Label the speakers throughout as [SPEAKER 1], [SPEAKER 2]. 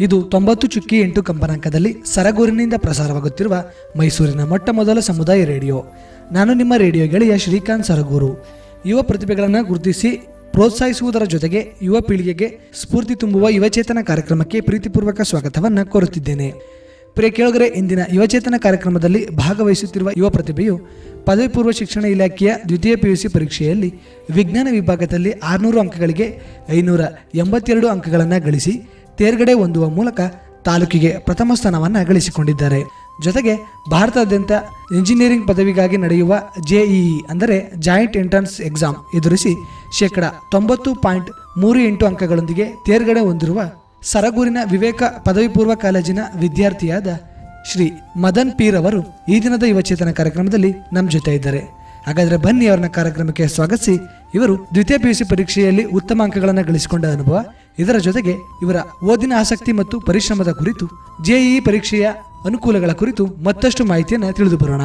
[SPEAKER 1] ಇದು ತೊಂಬತ್ತು ಚುಕ್ಕಿ ಎಂಟು ಕಂಪನಾಂಕದಲ್ಲಿ ಸರಗೂರಿನಿಂದ ಪ್ರಸಾರವಾಗುತ್ತಿರುವ ಮೈಸೂರಿನ ಮೊಟ್ಟ ಮೊದಲ ಸಮುದಾಯ ರೇಡಿಯೋ. ನಾನು ನಿಮ್ಮ ರೇಡಿಯೋ ಗೆಳೆಯ ಶ್ರೀಕಾಂತ್ ಸರಗೂರು. ಯುವ ಪ್ರತಿಭೆಗಳನ್ನು ಗುರುತಿಸಿ ಪ್ರೋತ್ಸಾಹಿಸುವುದರ ಜೊತೆಗೆ ಯುವ ಪೀಳಿಗೆಗೆ ಸ್ಫೂರ್ತಿ ತುಂಬುವ ಯುವಚೇತನ ಕಾರ್ಯಕ್ರಮಕ್ಕೆ ಪ್ರೀತಿಪೂರ್ವಕ ಸ್ವಾಗತವನ್ನು ಕೋರುತ್ತಿದ್ದೇನೆ. ಪ್ರಿಯ ಕೇಳುಗರೆ, ಇಂದಿನ ಯುವಚೇತನ ಕಾರ್ಯಕ್ರಮದಲ್ಲಿ ಭಾಗವಹಿಸುತ್ತಿರುವ ಯುವ ಪ್ರತಿಭೆಯು ಪದವಿ ಪೂರ್ವ ಶಿಕ್ಷಣ ಇಲಾಖೆಯ ದ್ವಿತೀಯ ಪಿಯುಸಿ ಪರೀಕ್ಷೆಯಲ್ಲಿ ವಿಜ್ಞಾನ ವಿಭಾಗದಲ್ಲಿ ಆರುನೂರು ಅಂಕಗಳಿಗೆ ಐನೂರ ಎಂಬತ್ತೆರಡು ಅಂಕಗಳನ್ನು ಗಳಿಸಿ ತೇರ್ಗಡೆ ಹೊಂದುವ ಮೂಲಕ ತಾಲೂಕಿಗೆ ಪ್ರಥಮ ಸ್ಥಾನವನ್ನು ಗಳಿಸಿಕೊಂಡಿದ್ದಾರೆ. ಜೊತೆಗೆ ಭಾರತಾದ್ಯಂತ ಇಂಜಿನಿಯರಿಂಗ್ ಪದವಿಗಾಗಿ ನಡೆಯುವ ಜೆಇಇ ಅಂದರೆ ಜಾಯಿಂಟ್ ಎಂಟ್ರನ್ಸ್ ಎಕ್ಸಾಮ್ ಎದುರಿಸಿ ಶೇಕಡ ತೊಂಬತ್ತು ಪಾಯಿಂಟ್ ಮೂರು ಎಂಟು ಅಂಕಗಳೊಂದಿಗೆ ತೇರ್ಗಡೆ ಹೊಂದಿರುವ ಸರಗೂರಿನ ವಿವೇಕ ಪದವಿ ಪೂರ್ವ ಕಾಲೇಜಿನ ವಿದ್ಯಾರ್ಥಿಯಾದ ಶ್ರೀ ಮದನ್ ಪೀರ್ ಅವರು ಈ ದಿನದ ಯುವಚೇತನ ಕಾರ್ಯಕ್ರಮದಲ್ಲಿ ನಮ್ಮ ಜೊತೆ ಇದ್ದಾರೆ. ಹಾಗಾದರೆ ಬನ್ನಿ ಅವರನ್ನ ಕಾರ್ಯಕ್ರಮಕ್ಕೆ ಸ್ವಾಗತಿಸಿ. ಇವರು ದ್ವಿತೀಯ ಪಿಯುಸಿ ಪರೀಕ್ಷೆಯಲ್ಲಿ ಉತ್ತಮ ಅಂಕಗಳನ್ನು ಗಳಿಸಿಕೊಂಡ ಅನುಭವ. ಇದರ ಜೊತೆಗೆ ಇವರ ಓದಿನ ಆಸಕ್ತಿ ಮತ್ತು ಪರಿಶ್ರಮದ ಕುರಿತು ಜೆಇಇ ಪರೀಕ್ಷೆಯ ಅನುಕೂಲಗಳ ಕುರಿತು ಮತ್ತಷ್ಟು ಮಾಹಿತಿಯನ್ನು ತಿಳಿದು ಬರೋಣ.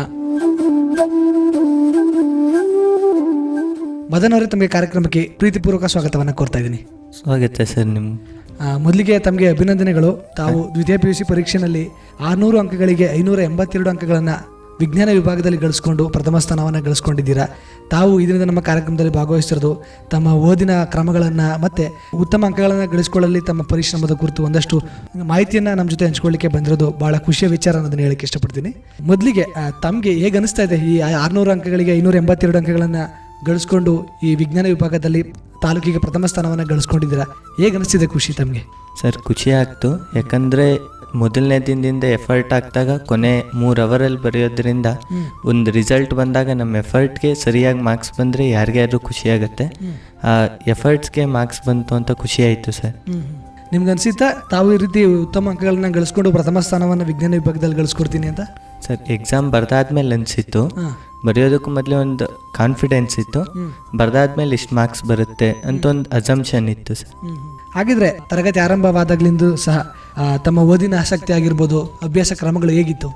[SPEAKER 1] ಮದನ್ ಅವರೇ ತಮಗೆ ಕಾರ್ಯಕ್ರಮಕ್ಕೆ ಪ್ರೀತಿಪೂರ್ವಕ ಸ್ವಾಗತವನ್ನು ಕೋರ್ತಾ ಇದ್ದೀನಿ.
[SPEAKER 2] ಸ್ವಾಗತ ಸರ್ ನಿಮ್ಮ
[SPEAKER 1] ಮೊದಲಿಗೆ ತಮಗೆ ಅಭಿನಂದನೆಗಳು. ತಾವು ದ್ವಿತೀಯ ಪಿ ಯು ಸಿ ಪರೀಕ್ಷೆಯಲ್ಲಿ ಆರುನೂರು ಅಂಕಗಳಿಗೆ ಐನೂರ ಎಂಬತ್ತೆರಡು ಅಂಕಗಳನ್ನು ವಿಜ್ಞಾನ ವಿಭಾಗದಲ್ಲಿ ಗಳಿಸ್ಕೊಂಡು ಪ್ರಥಮ ಸ್ಥಾನವನ್ನು ಗಳಿಸ್ಕೊಂಡಿದ್ದೀರಾ? ತಾವು ಇದರಿಂದ ನಮ್ಮ ಕಾರ್ಯಕ್ರಮದಲ್ಲಿ ಭಾಗವಹಿಸಿರೋದು ತಮ್ಮ ಓದಿನ ಕ್ರಮಗಳನ್ನು ಮತ್ತು ಉತ್ತಮ ಅಂಕಗಳನ್ನು ಗಳಿಸ್ಕೊಳ್ಳಲಿ ತಮ್ಮ ಪರಿಶ್ರಮದ ಕುರಿತು ಒಂದಷ್ಟು ಮಾಹಿತಿಯನ್ನು ನಮ್ಮ ಜೊತೆ ಹಂಚ್ಕೊಳ್ಳಿಕ್ಕೆ ಬಂದಿರೋದು ಭಾಳ ಖುಷಿಯ ವಿಚಾರ ಅನ್ನೋದನ್ನು ಹೇಳಕ್ಕೆ ಇಷ್ಟಪಡ್ತೀನಿ. ಮೊದಲಿಗೆ ತಮಗೆ ಹೇಗೆ ಅನಿಸ್ತಾ ಇದೆ ಈ ಆರುನೂರು ಅಂಕಗಳಿಗೆ ಐನೂರ ಎಂಬತ್ತೆರಡು ಅಂಕಗಳನ್ನು ಗಳಿಸ್ಕೊಂಡು ಈ ವಿಜ್ಞಾನ ವಿಭಾಗದಲ್ಲಿ ತಾಲೂಕಿಗೆ ಪ್ರಥಮ ಸ್ಥಾನವನ್ನು ಗಳಿಸ್ಕೊಂಡಿದ್ದೀರಾ? ಹೇಗೆ ಅನಿಸ್ತಿದೆ ಖುಷಿ ತಮಗೆ?
[SPEAKER 2] ಸರ್, ಖುಷಿ ಆಗ್ತು. ಯಾಕಂದರೆ ಮೊದಲನೇ ದಿನದಿಂದ ಎಫರ್ಟ್ ಹಾಕಿದಾಗ ಕೊನೆ ಮೂರು ಅವರಲ್ಲಿ ಬರೆಯೋದ್ರಿಂದ ಒಂದು ರಿಸಲ್ಟ್ ಬಂದಾಗ ನಮ್ಮ ಎಫರ್ಟ್ಗೆ ಸರಿಯಾಗಿ ಮಾರ್ಕ್ಸ್ ಬಂದರೆ ಯಾರಿಗಾದ್ರೂ ಖುಷಿ ಆಗುತ್ತೆ. ಆ ಎಫರ್ಟ್ಸ್ಗೆ ಮಾರ್ಕ್ಸ್ ಬಂತು ಅಂತ ಖುಷಿ ಆಯಿತು ಸರ್.
[SPEAKER 1] ನಿಮ್ಗೆ ಅನ್ಸಿತ್ತಾ ತಾವು ಈ ರೀತಿ ಉತ್ತಮ ಅಂಕಗಳನ್ನ ಗಳಿಸ್ಕೊಂಡು ಪ್ರಥಮ ಸ್ಥಾನವನ್ನು ವಿಜ್ಞಾನ ವಿಭಾಗದಲ್ಲಿ ಗಳಿಸ್ಕೊಡ್ತೀನಿ ಅಂತ?
[SPEAKER 2] ಸರ್ ಎಕ್ಸಾಮ್ ಬರ್ದಾದ್ಮೇಲೆ ಅನಿಸಿತ್ತು. ಬರೆಯೋದಕ್ಕೂ ಮೊದಲೇ ಒಂದು ಕಾನ್ಫಿಡೆನ್ಸ್ ಇತ್ತು. ಬರ್ದಾದ್ಮೇಲೆ ಇಷ್ಟು ಮಾರ್ಕ್ಸ್ ಬರುತ್ತೆ ಅಂತ ಒಂದು ಅಸಂಪ್ಷನ್ ಇತ್ತು ಸರ್.
[SPEAKER 1] ಹಾಗಿದ್ರೆ ತರಗತಿ ಆರಂಭವಾದಾಗ್ಲಿಂದ ಸಹ ತಮ್ಮ ಓದಿನ ಆಸಕ್ತಿ ಆಗಿರ್ಬೋದು, ಅಭ್ಯಾಸ ಕ್ರಮಗಳು ಹೇಗಿತ್ತು?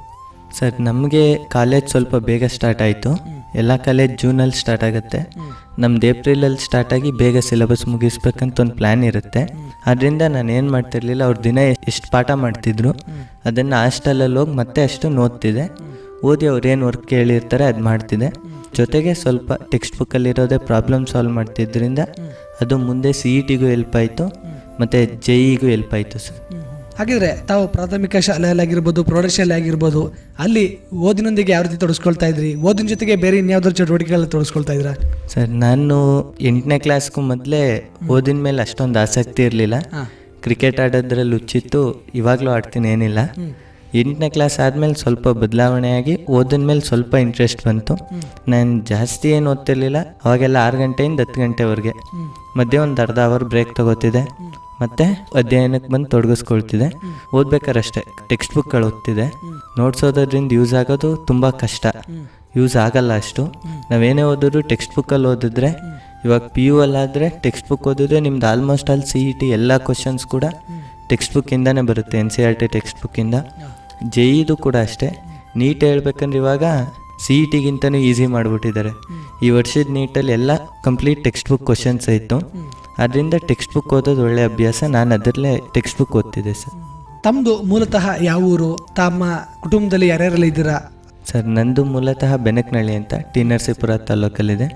[SPEAKER 2] ಸರ್, ನಮಗೆ ಕಾಲೇಜ್ ಸ್ವಲ್ಪ ಬೇಗ ಸ್ಟಾರ್ಟ್ ಆಯಿತು. ಎಲ್ಲ ಕಾಲೇಜ್ ಜೂನಲ್ಲಿ ಸ್ಟಾರ್ಟ್ ಆಗುತ್ತೆ. ನಮ್ದು ಏಪ್ರಿಲಲ್ಲಿ ಸ್ಟಾರ್ಟ್ ಆಗಿ ಬೇಗ ಸಿಲೆಬಸ್ ಮುಗಿಸ್ಬೇಕಂತ ಒಂದು ಪ್ಲ್ಯಾನ್ ಇರುತ್ತೆ. ಅದರಿಂದ ನಾನು ಏನು ಮಾಡ್ತಿರ್ಲಿಲ್ಲ, ಅವ್ರು ದಿನ ಎಷ್ಟು ಪಾಠ ಮಾಡ್ತಿದ್ರು. ಅದನ್ನು ಹಾಸ್ಟೆಲಲ್ಲಿ ಹೋಗಿ ಮತ್ತೆ ಅಷ್ಟು ಓದ್ತಿದ್ದೆ ಓದಿ ಅವ್ರು ಏನು ವರ್ಕ್ ಕೇಳಿರ್ತಾರೆ ಅದು ಮಾಡ್ತಿದ್ದೆ ಜೊತೆಗೆ ಸ್ವಲ್ಪ ಟೆಕ್ಸ್ಟ್ ಬುಕ್ಕಲ್ಲಿರೋದೇ ಪ್ರಾಬ್ಲಮ್ ಸಾಲ್ವ್ ಮಾಡ್ತಿದ್ರಿಂದ ಅದು ಮುಂದೆ ಸಿ ಇ ಟಿಗೂ ಹೆಲ್ಪ್ ಆಯಿತು ಮತ್ತು ಜೆ ಇಗೂ ಹೆಲ್ಪ್ ಆಯಿತು ಸರ್
[SPEAKER 1] ಹಾಗಿದ್ರೆ ತಾವು ಪ್ರಾಥಮಿಕ ಶಾಲೆಯಲ್ಲಿ ಆಗಿರ್ಬೋದು ಪ್ರೌಢಶಾಲೆ ಆಗಿರ್ಬೋದು ಅಲ್ಲಿ ಓದಿನೊಂದಿಗೆ ಯಾವ ರೀತಿ ತೊಡಸ್ಕೊಳ್ತಾ ಇದ್ರಿ? ಓದಿನ ಜೊತೆಗೆ ಬೇರೆ ಇನ್ಯಾವ್ದಾದ್ರು ಚಟುವಟಿಕೆಗಳಲ್ಲಿ ತೊಡಸ್ಕೊಳ್ತಾ ಇದ್ರ?
[SPEAKER 2] ಸರ್ ನಾನು ಎಂಟನೇ ಕ್ಲಾಸ್ಗೂ ಮೊದಲೇ ಓದಿನ ಮೇಲೆ ಅಷ್ಟೊಂದು ಆಸಕ್ತಿ ಇರಲಿಲ್ಲ. ಕ್ರಿಕೆಟ್ ಆಡೋದ್ರಲ್ಲಿ ಹುಚ್ಚಿತ್ತು ಇವಾಗಲೂ ಆಡ್ತೀನಿ ಏನಿಲ್ಲ. ಎಂಟನೇ ಕ್ಲಾಸ್ ಆದಮೇಲೆ ಸ್ವಲ್ಪ ಬದಲಾವಣೆ ಆಗಿ ಓದಿನ ಮೇಲೆ ಸ್ವಲ್ಪ ಇಂಟ್ರೆಸ್ಟ್ ಬಂತು. ನಾನು ಜಾಸ್ತಿ ಏನು ಓದ್ತಿರ್ಲಿಲ್ಲ ಅವಾಗೆಲ್ಲ ಆರು ಗಂಟೆಯಿಂದ ಹತ್ತು ಗಂಟೆವರೆಗೆ. ಮಧ್ಯೆ ಒಂದು ಅರ್ಧ ಅವರ್ ಬ್ರೇಕ್ ತಗೋತಿದ್ದೆ. ಮತ್ತೆ ಅಧ್ಯಯನಕ್ಕೆ ಬಂದು ತೊಡಗಿಸ್ಕೊಳ್ತಿದ್ದೆ. ಓದ್ಬೇಕಾದ್ರೆ ಅಷ್ಟೇ ಟೆಕ್ಸ್ಟ್ ಬುಕ್ಗಳು ಓದ್ತಿದ್ದೆ. ನೋಟ್ಸ್ ಓದೋದ್ರಿಂದ ಯೂಸ್ ಆಗೋದು ತುಂಬ ಕಷ್ಟ. ಯೂಸ್ ಆಗಲ್ಲ ಅಷ್ಟು. ನಾವೇನೇ ಓದಿದ್ರು ಟೆಕ್ಸ್ಟ್ ಬುಕ್ಕಲ್ಲಿ ಓದಿದ್ರೆ ಇವಾಗ ಪಿ ಯು ಅಲ್ಲಾದರೆ ಟೆಕ್ಸ್ಟ್ ಬುಕ್ ಓದಿದ್ರೆ ನಿಮ್ದು almost all C E T ಎಲ್ಲ ಕ್ವಶನ್ಸ್ ಕೂಡ ಟೆಕ್ಸ್ಟ್ ಬುಕ್ಕಿಂದನೇ ಬರುತ್ತೆ N C R T text ಬುಕ್ಕಿಂದ J ಇದು ಕೂಡ ಅಷ್ಟೇ. ನೀಟ್ ಹೇಳ್ಬೇಕಂದ್ರೆ ಇವಾಗ ಸಿ ಇ ಟಿಗಿಂತನೂ ಈಸಿ ಮಾಡಿಬಿಟ್ಟಿದ್ದಾರೆ. ಈ ವರ್ಷದ ನೀಟಲ್ಲಿ ಎಲ್ಲ ಕಂಪ್ಲೀಟ್ ಟೆಕ್ಸ್ಟ್ ಬುಕ್ ಕ್ವಶನ್ಸ್ ಇತ್ತು ಅದರಿಂದ ಟೆಕ್ಸ್ಟ್ ಬುಕ್ ಓದೋದು ಒಳ್ಳೆ ಅಭ್ಯಾಸ. ನಾನು ಅದರಲ್ಲೇ ಟೆಕ್ಸ್ಟ್ ಬುಕ್ ಓದ್ತಿದ್ದೆ ಸರ್.
[SPEAKER 1] ತಮ್ಮದು ಮೂಲತಃ ಯಾವ ಊರು? ತಮ್ಮ ಕುಟುಂಬದಲ್ಲಿ ಯಾರ್ಯಾರೆಲ್ಲ ಇದ್ದೀರಾ?
[SPEAKER 2] ಸರ್ ನಂದು ಮೂಲತಃ ಬೆನಕನಹಳ್ಳಿ ಅಂತ ಟಿ ನರಸೀಪುರ ತಾಲೂಕಲ್ಲಿದೆ.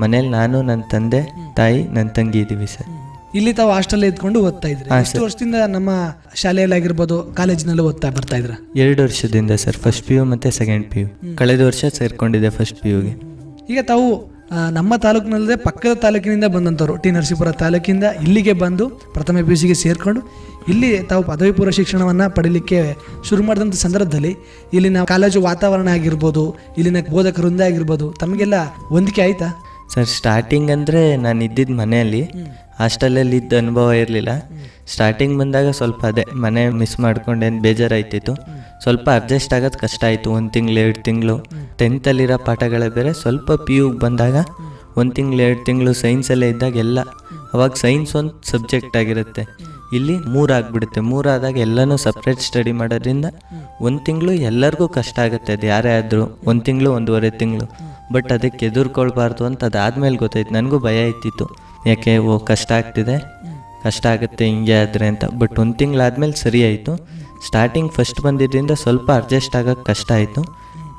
[SPEAKER 2] ಮನೇಲಿ ನಾನು ನನ್ನ ತಂದೆ ತಾಯಿ ನನ್ನ ತಂಗಿ ಇದ್ದೀವಿ ಸರ್.
[SPEAKER 1] ಇಲ್ಲಿ ತಾವು ಹಾಸ್ಟೆಲ್ ಇದ್ಕೊಂಡು ಓದ್ತಾ ಇದ್ರಿ.
[SPEAKER 2] ಹಾ,
[SPEAKER 1] ಎಷ್ಟು ವರ್ಷದಿಂದ ನಮ್ಮ ಶಾಲೆಯಲ್ಲಿ ಆಗಿರ್ಬೋದು ಕಾಲೇಜಿನಲ್ಲಿ ಓದ್ತಾ ಬರ್ತಾ ಇದ್ರ?
[SPEAKER 2] ಎರಡು ವರ್ಷದಿಂದ ಸರ್. ಫಸ್ಟ್ ಪಿ ಯು ಮತ್ತು ಸೆಕೆಂಡ್ ಪಿ ಯು ಕಳೆದ ವರ್ಷ ಸೇರ್ಕೊಂಡಿದ್ದೆ ಫಸ್ಟ್ ಪಿ ಯುಗೆ
[SPEAKER 1] ಈಗ ತಾವು ಆ, ನಮ್ಮ ತಾಲೂಕಿನಲ್ಲದೆ ಪಕ್ಕದ ತಾಲೂಕಿನಿಂದ ಬಂದಂಥವ್ರು ಟಿ. ನರಸೀಪುರ ತಾಲೂಕಿಂದ ಇಲ್ಲಿಗೆ ಬಂದು ಪ್ರಥಮ ಪಿ ಯು ಸಿಗೆ ಸೇರಿಕೊಂಡು ಇಲ್ಲಿ ತಾವು ಪದವಿ ಪೂರ್ವ ಶಿಕ್ಷಣವನ್ನು ಪಡೀಲಿಕ್ಕೆ ಶುರು ಮಾಡಿದಂಥ ಸಂದರ್ಭದಲ್ಲಿ ಇಲ್ಲಿನ ಕಾಲೇಜು ವಾತಾವರಣ ಆಗಿರ್ಬೋದು ಇಲ್ಲಿನ ಬೋಧಕ ವೃಂದ ಆಗಿರ್ಬೋದು ತಮಗೆಲ್ಲ ಹೊಂದಿಕೆ ಆಯ್ತಾ?
[SPEAKER 2] ಸರ್ ಸ್ಟಾರ್ಟಿಂಗ್ ಅಂದರೆ ನಾನು ಇದ್ದಿದ್ದ ಮನೆಯಲ್ಲಿ ಹಾಸ್ಟೆಲಲ್ಲಿ ಇದ್ದ ಅನುಭವ ಇರಲಿಲ್ಲ. ಸ್ಟಾರ್ಟಿಂಗ್ ಬಂದಾಗ ಸ್ವಲ್ಪ ಅದೇ ಮನೆ ಮಿಸ್ ಮಾಡ್ಕೊಂಡೇನು ಬೇಜಾರಾಯ್ತಿತ್ತು. ಸ್ವಲ್ಪ ಅಡ್ಜಸ್ಟ್ ಆಗೋದು ಕಷ್ಟ ಆಯಿತು ಒಂದು ತಿಂಗಳು ಎರಡು ತಿಂಗಳು. ಟೆಂತಲ್ಲಿರೋ ಪಾಠಗಳೇ ಬೇರೆ ಸ್ವಲ್ಪ ಪಿ ಯುಗೆ ಬಂದಾಗ ಒಂದು ತಿಂಗಳು ಎರಡು ತಿಂಗಳು ಸೈನ್ಸಲ್ಲೇ ಇದ್ದಾಗ ಎಲ್ಲ ಅವಾಗ ಸೈನ್ಸ್ ಒಂದು ಸಬ್ಜೆಕ್ಟ್ ಆಗಿರುತ್ತೆ. ಇಲ್ಲಿ ಮೂರಾಗ್ಬಿಡುತ್ತೆ ಮೂರಾದಾಗ ಎಲ್ಲನೂ ಸಪ್ರೇಟ್ ಸ್ಟಡಿ ಮಾಡೋದ್ರಿಂದ ಒಂದು ತಿಂಗಳು ಎಲ್ಲರಿಗೂ ಕಷ್ಟ ಆಗುತ್ತೆ. ಅದು ಯಾರೇ ಆದರೂ ಒಂದು ತಿಂಗಳು ಒಂದೂವರೆ ತಿಂಗಳು. ಬಟ್ ಅದಕ್ಕೆ ಎದುರ್ಕೊಳ್ಬಾರ್ದು ಅಂತ ಅದಾದ್ಮೇಲೆ ಗೊತ್ತಾಯ್ತು. ನನಗೂ ಭಯ ಇತ್ತಿತ್ತು ಯಾಕೆ, ಓ, ಕಷ್ಟ ಆಗ್ತಿದೆ. ಕಷ್ಟ ಆಗುತ್ತೆ, ಹಿಂಗೆ ಆದರೆ ಅಂತ. ಬಟ್ ಒಂದು ತಿಂಗಳಾದ್ಮೇಲೆ ಸರಿ ಆಯಿತು. ಸ್ಟಾರ್ಟಿಂಗ್ ಫಸ್ಟ್ ಬಂದಿದ್ದರಿಂದ ಸ್ವಲ್ಪ ಅಡ್ಜಸ್ಟ್ ಆಗೋಕ್ಕೆ ಕಷ್ಟ ಆಯಿತು.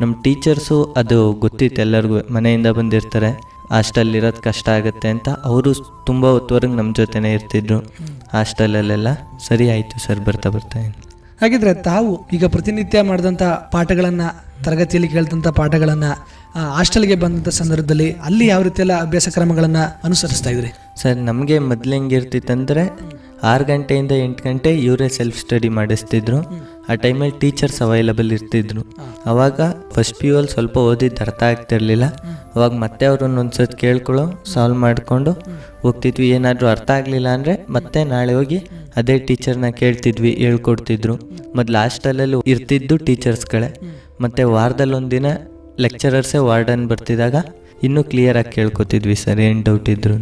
[SPEAKER 2] ನಮ್ಮ ಟೀಚರ್ಸು ಅದು ಗೊತ್ತಿತ್ತು. ಎಲ್ಲರಿಗೂ ಮನೆಯಿಂದ ಬಂದಿರ್ತಾರೆ. ಹಾಸ್ಟೆಲಿರೋದು ಕಷ್ಟ ಆಗುತ್ತೆ ಅಂತ. ಅವರು ತುಂಬ ಹೊತ್ತುವರೆಗೆ ನಮ್ಮ ಜೊತೆನೇ ಇರ್ತಿದ್ರು. ಹಾಸ್ಟೆಲಲ್ಲೆಲ್ಲ ಸರಿ ಆಯಿತು ಸರ್, ಬರ್ತಾ ಬರ್ತಾ.
[SPEAKER 1] ಹಾಗಿದ್ರೆ ತಾವು ಈಗ ಪ್ರತಿನಿತ್ಯ ಮಾಡಿದಂಥ ಪಾಠಗಳನ್ನು ತರಗತಿಯಲ್ಲಿ ಕೇಳಿದಂಥ ಪಾಠಗಳನ್ನು ಹಾಸ್ಟೆಲ್ಗೆ ಬಂದಂಥ ಸಂದರ್ಭದಲ್ಲಿ ಅಲ್ಲಿ ಯಾವ ರೀತಿಯೆಲ್ಲ ಅಭ್ಯಾಸ ಕ್ರಮಗಳನ್ನು ಅನುಸರಿಸ್ತಾ ಇದ್ರಿ?
[SPEAKER 2] ಸರ್, ನಮಗೆ ಮೊದಲು ಹೆಂಗಿರ್ತಿತ್ತಂದರೆ ಆರು ಗಂಟೆಯಿಂದ ಎಂಟು ಗಂಟೆ ಇವರೇ ಸೆಲ್ಫ್ ಸ್ಟಡಿ ಮಾಡಿಸ್ತಿದ್ರು. ಆ ಟೈಮಲ್ಲಿ ಟೀಚರ್ಸ್ ಅವೈಲಬಲ್ ಇರ್ತಿದ್ರು. ಅವಾಗ ಫಸ್ಟ್ ಪಿ ಯು ಅಲ್ಲಿ ಸ್ವಲ್ಪ ಓದಿದ್ದು ಅರ್ಥ ಆಗ್ತಿರ್ಲಿಲ್ಲ. ಅವಾಗ ಮತ್ತೆ ಅವ್ರನ್ನ ಒಂದ್ಸತಿ ಕೇಳ್ಕೊಳ್ಳೋ ಸಾಲ್ವ್ ಮಾಡಿಕೊಂಡು ಹೋಗ್ತಿದ್ವಿ. ಏನಾದರೂ ಅರ್ಥ ಆಗಲಿಲ್ಲ ಅಂದರೆ ಮತ್ತೆ ನಾಳೆ ಹೋಗಿ ಅದೇ ಟೀಚರ್ನ ಕೇಳ್ತಿದ್ವಿ, ಹೇಳ್ಕೊಡ್ತಿದ್ರು. ಮೊದಲು ಹಾಸ್ಟೆಲಲ್ಲಿ ಇರ್ತಿದ್ದು ಟೀಚರ್ಸ್ಗಳೇ ಮತ್ತು ವಾರದಲ್ಲಿ ಒಂದಿನ ಲೆಕ್ಚರರ್ಸೇ ವಾರ್ಡನ್ ಬರ್ತಿದ್ದಾಗ ಇನ್ನೂ ಕ್ಲಿಯರಾಗಿ ಕೇಳ್ಕೊತಿದ್ವಿ ಸರ್ ಏನು ಡೌಟ್ ಇದ್ರು.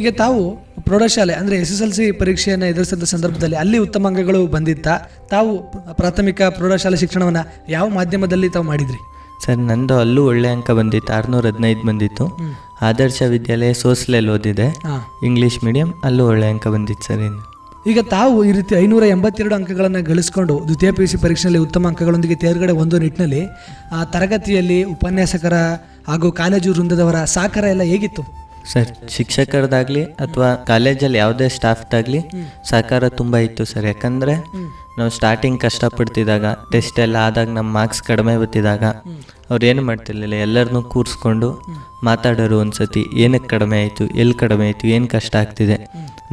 [SPEAKER 1] ಈಗ ತಾವು ಪ್ರೌಢಶಾಲೆ ಅಂದರೆ ಎಸ್ ಎಸ್ ಎಲ್ ಸಿ ಪರೀಕ್ಷೆಯನ್ನು ಎದುರಿಸಿದ ಸಂದರ್ಭದಲ್ಲಿ ಅಲ್ಲಿ ಉತ್ತಮ ಅಂಕಗಳು ಬಂದಿತ್ತಾ? ತಾವು ಪ್ರಾಥಮಿಕ ಪ್ರೌಢಶಾಲೆ ಶಿಕ್ಷಣವನ್ನು ಯಾವ ಮಾಧ್ಯಮದಲ್ಲಿ ತಾವು ಮಾಡಿದ್ರಿ?
[SPEAKER 2] ಸರ್ ನಂದು ಅಲ್ಲೂ ಒಳ್ಳೆ ಅಂಕ ಬಂದಿತ್ತು ಆರುನೂರ ಹದಿನೈದು ಬಂದಿತ್ತು. ಆದರ್ಶ ವಿದ್ಯಾಲಯ ಸೋಸ್ಲೆಲ್ಲಿ ಓದಿದೆ. ಇಂಗ್ಲೀಷ್ ಮೀಡಿಯಂ ಅಲ್ಲೂ ಒಳ್ಳೆ ಅಂಕ ಬಂದಿತ್ತು ಸರ್ ಇನ್ನು.
[SPEAKER 1] ಈಗ ತಾವು ಈ ರೀತಿ ಐನೂರ ಎಂಬತ್ತೆರಡು ಅಂಕಗಳನ್ನು ಗಳಿಸಿಕೊಂಡು ದ್ವಿತೀಯ ಪಿ ಯು ಸಿ ಪರೀಕ್ಷೆಯಲ್ಲಿ ಉತ್ತಮ ಅಂಕಗಳೊಂದಿಗೆ ತೇರ್ಗಡೆ ಒಂದು ನಿಟ್ಟಿನಲ್ಲಿ ಆ ತರಗತಿಯಲ್ಲಿ ಉಪನ್ಯಾಸಕರ ಹಾಗೂ ಕಾಲೇಜು ವೃಂದದವರ ಸಹಕಾರ ಎಲ್ಲ ಹೇಗಿತ್ತು?
[SPEAKER 2] ಸರ್ ಶಿಕ್ಷಕರದಾಗಲಿ ಅಥವಾ ಕಾಲೇಜಲ್ಲಿ ಯಾವುದೇ ಸ್ಟಾಫ್ದಾಗಲಿ ಸಹಕಾರ ತುಂಬ ಇತ್ತು ಸರ್. ಯಾಕಂದರೆ ನಾವು ಸ್ಟಾರ್ಟಿಂಗ್ ಕಷ್ಟಪಡ್ತಿದ್ದಾಗ ಟೆಸ್ಟ್ ಎಲ್ಲ ಆದಾಗ ನಮ್ಮ ಮಾರ್ಕ್ಸ್ ಕಡಿಮೆ ಬತ್ತಿದಾಗ ಅವ್ರು ಏನು ಮಾಡ್ತಿರ್ಲಿಲ್ಲ. ಎಲ್ಲರನ್ನೂ ಕೂರಿಸ್ಕೊಂಡು ಮಾತಾಡೋರು ಒಂದ್ಸತಿ ಏನಕ್ಕೆ ಕಡಿಮೆ ಆಯಿತು ಎಲ್ಲಿ ಕಡಿಮೆ ಆಯಿತು ಏನು ಕಷ್ಟ ಆಗ್ತಿದೆ.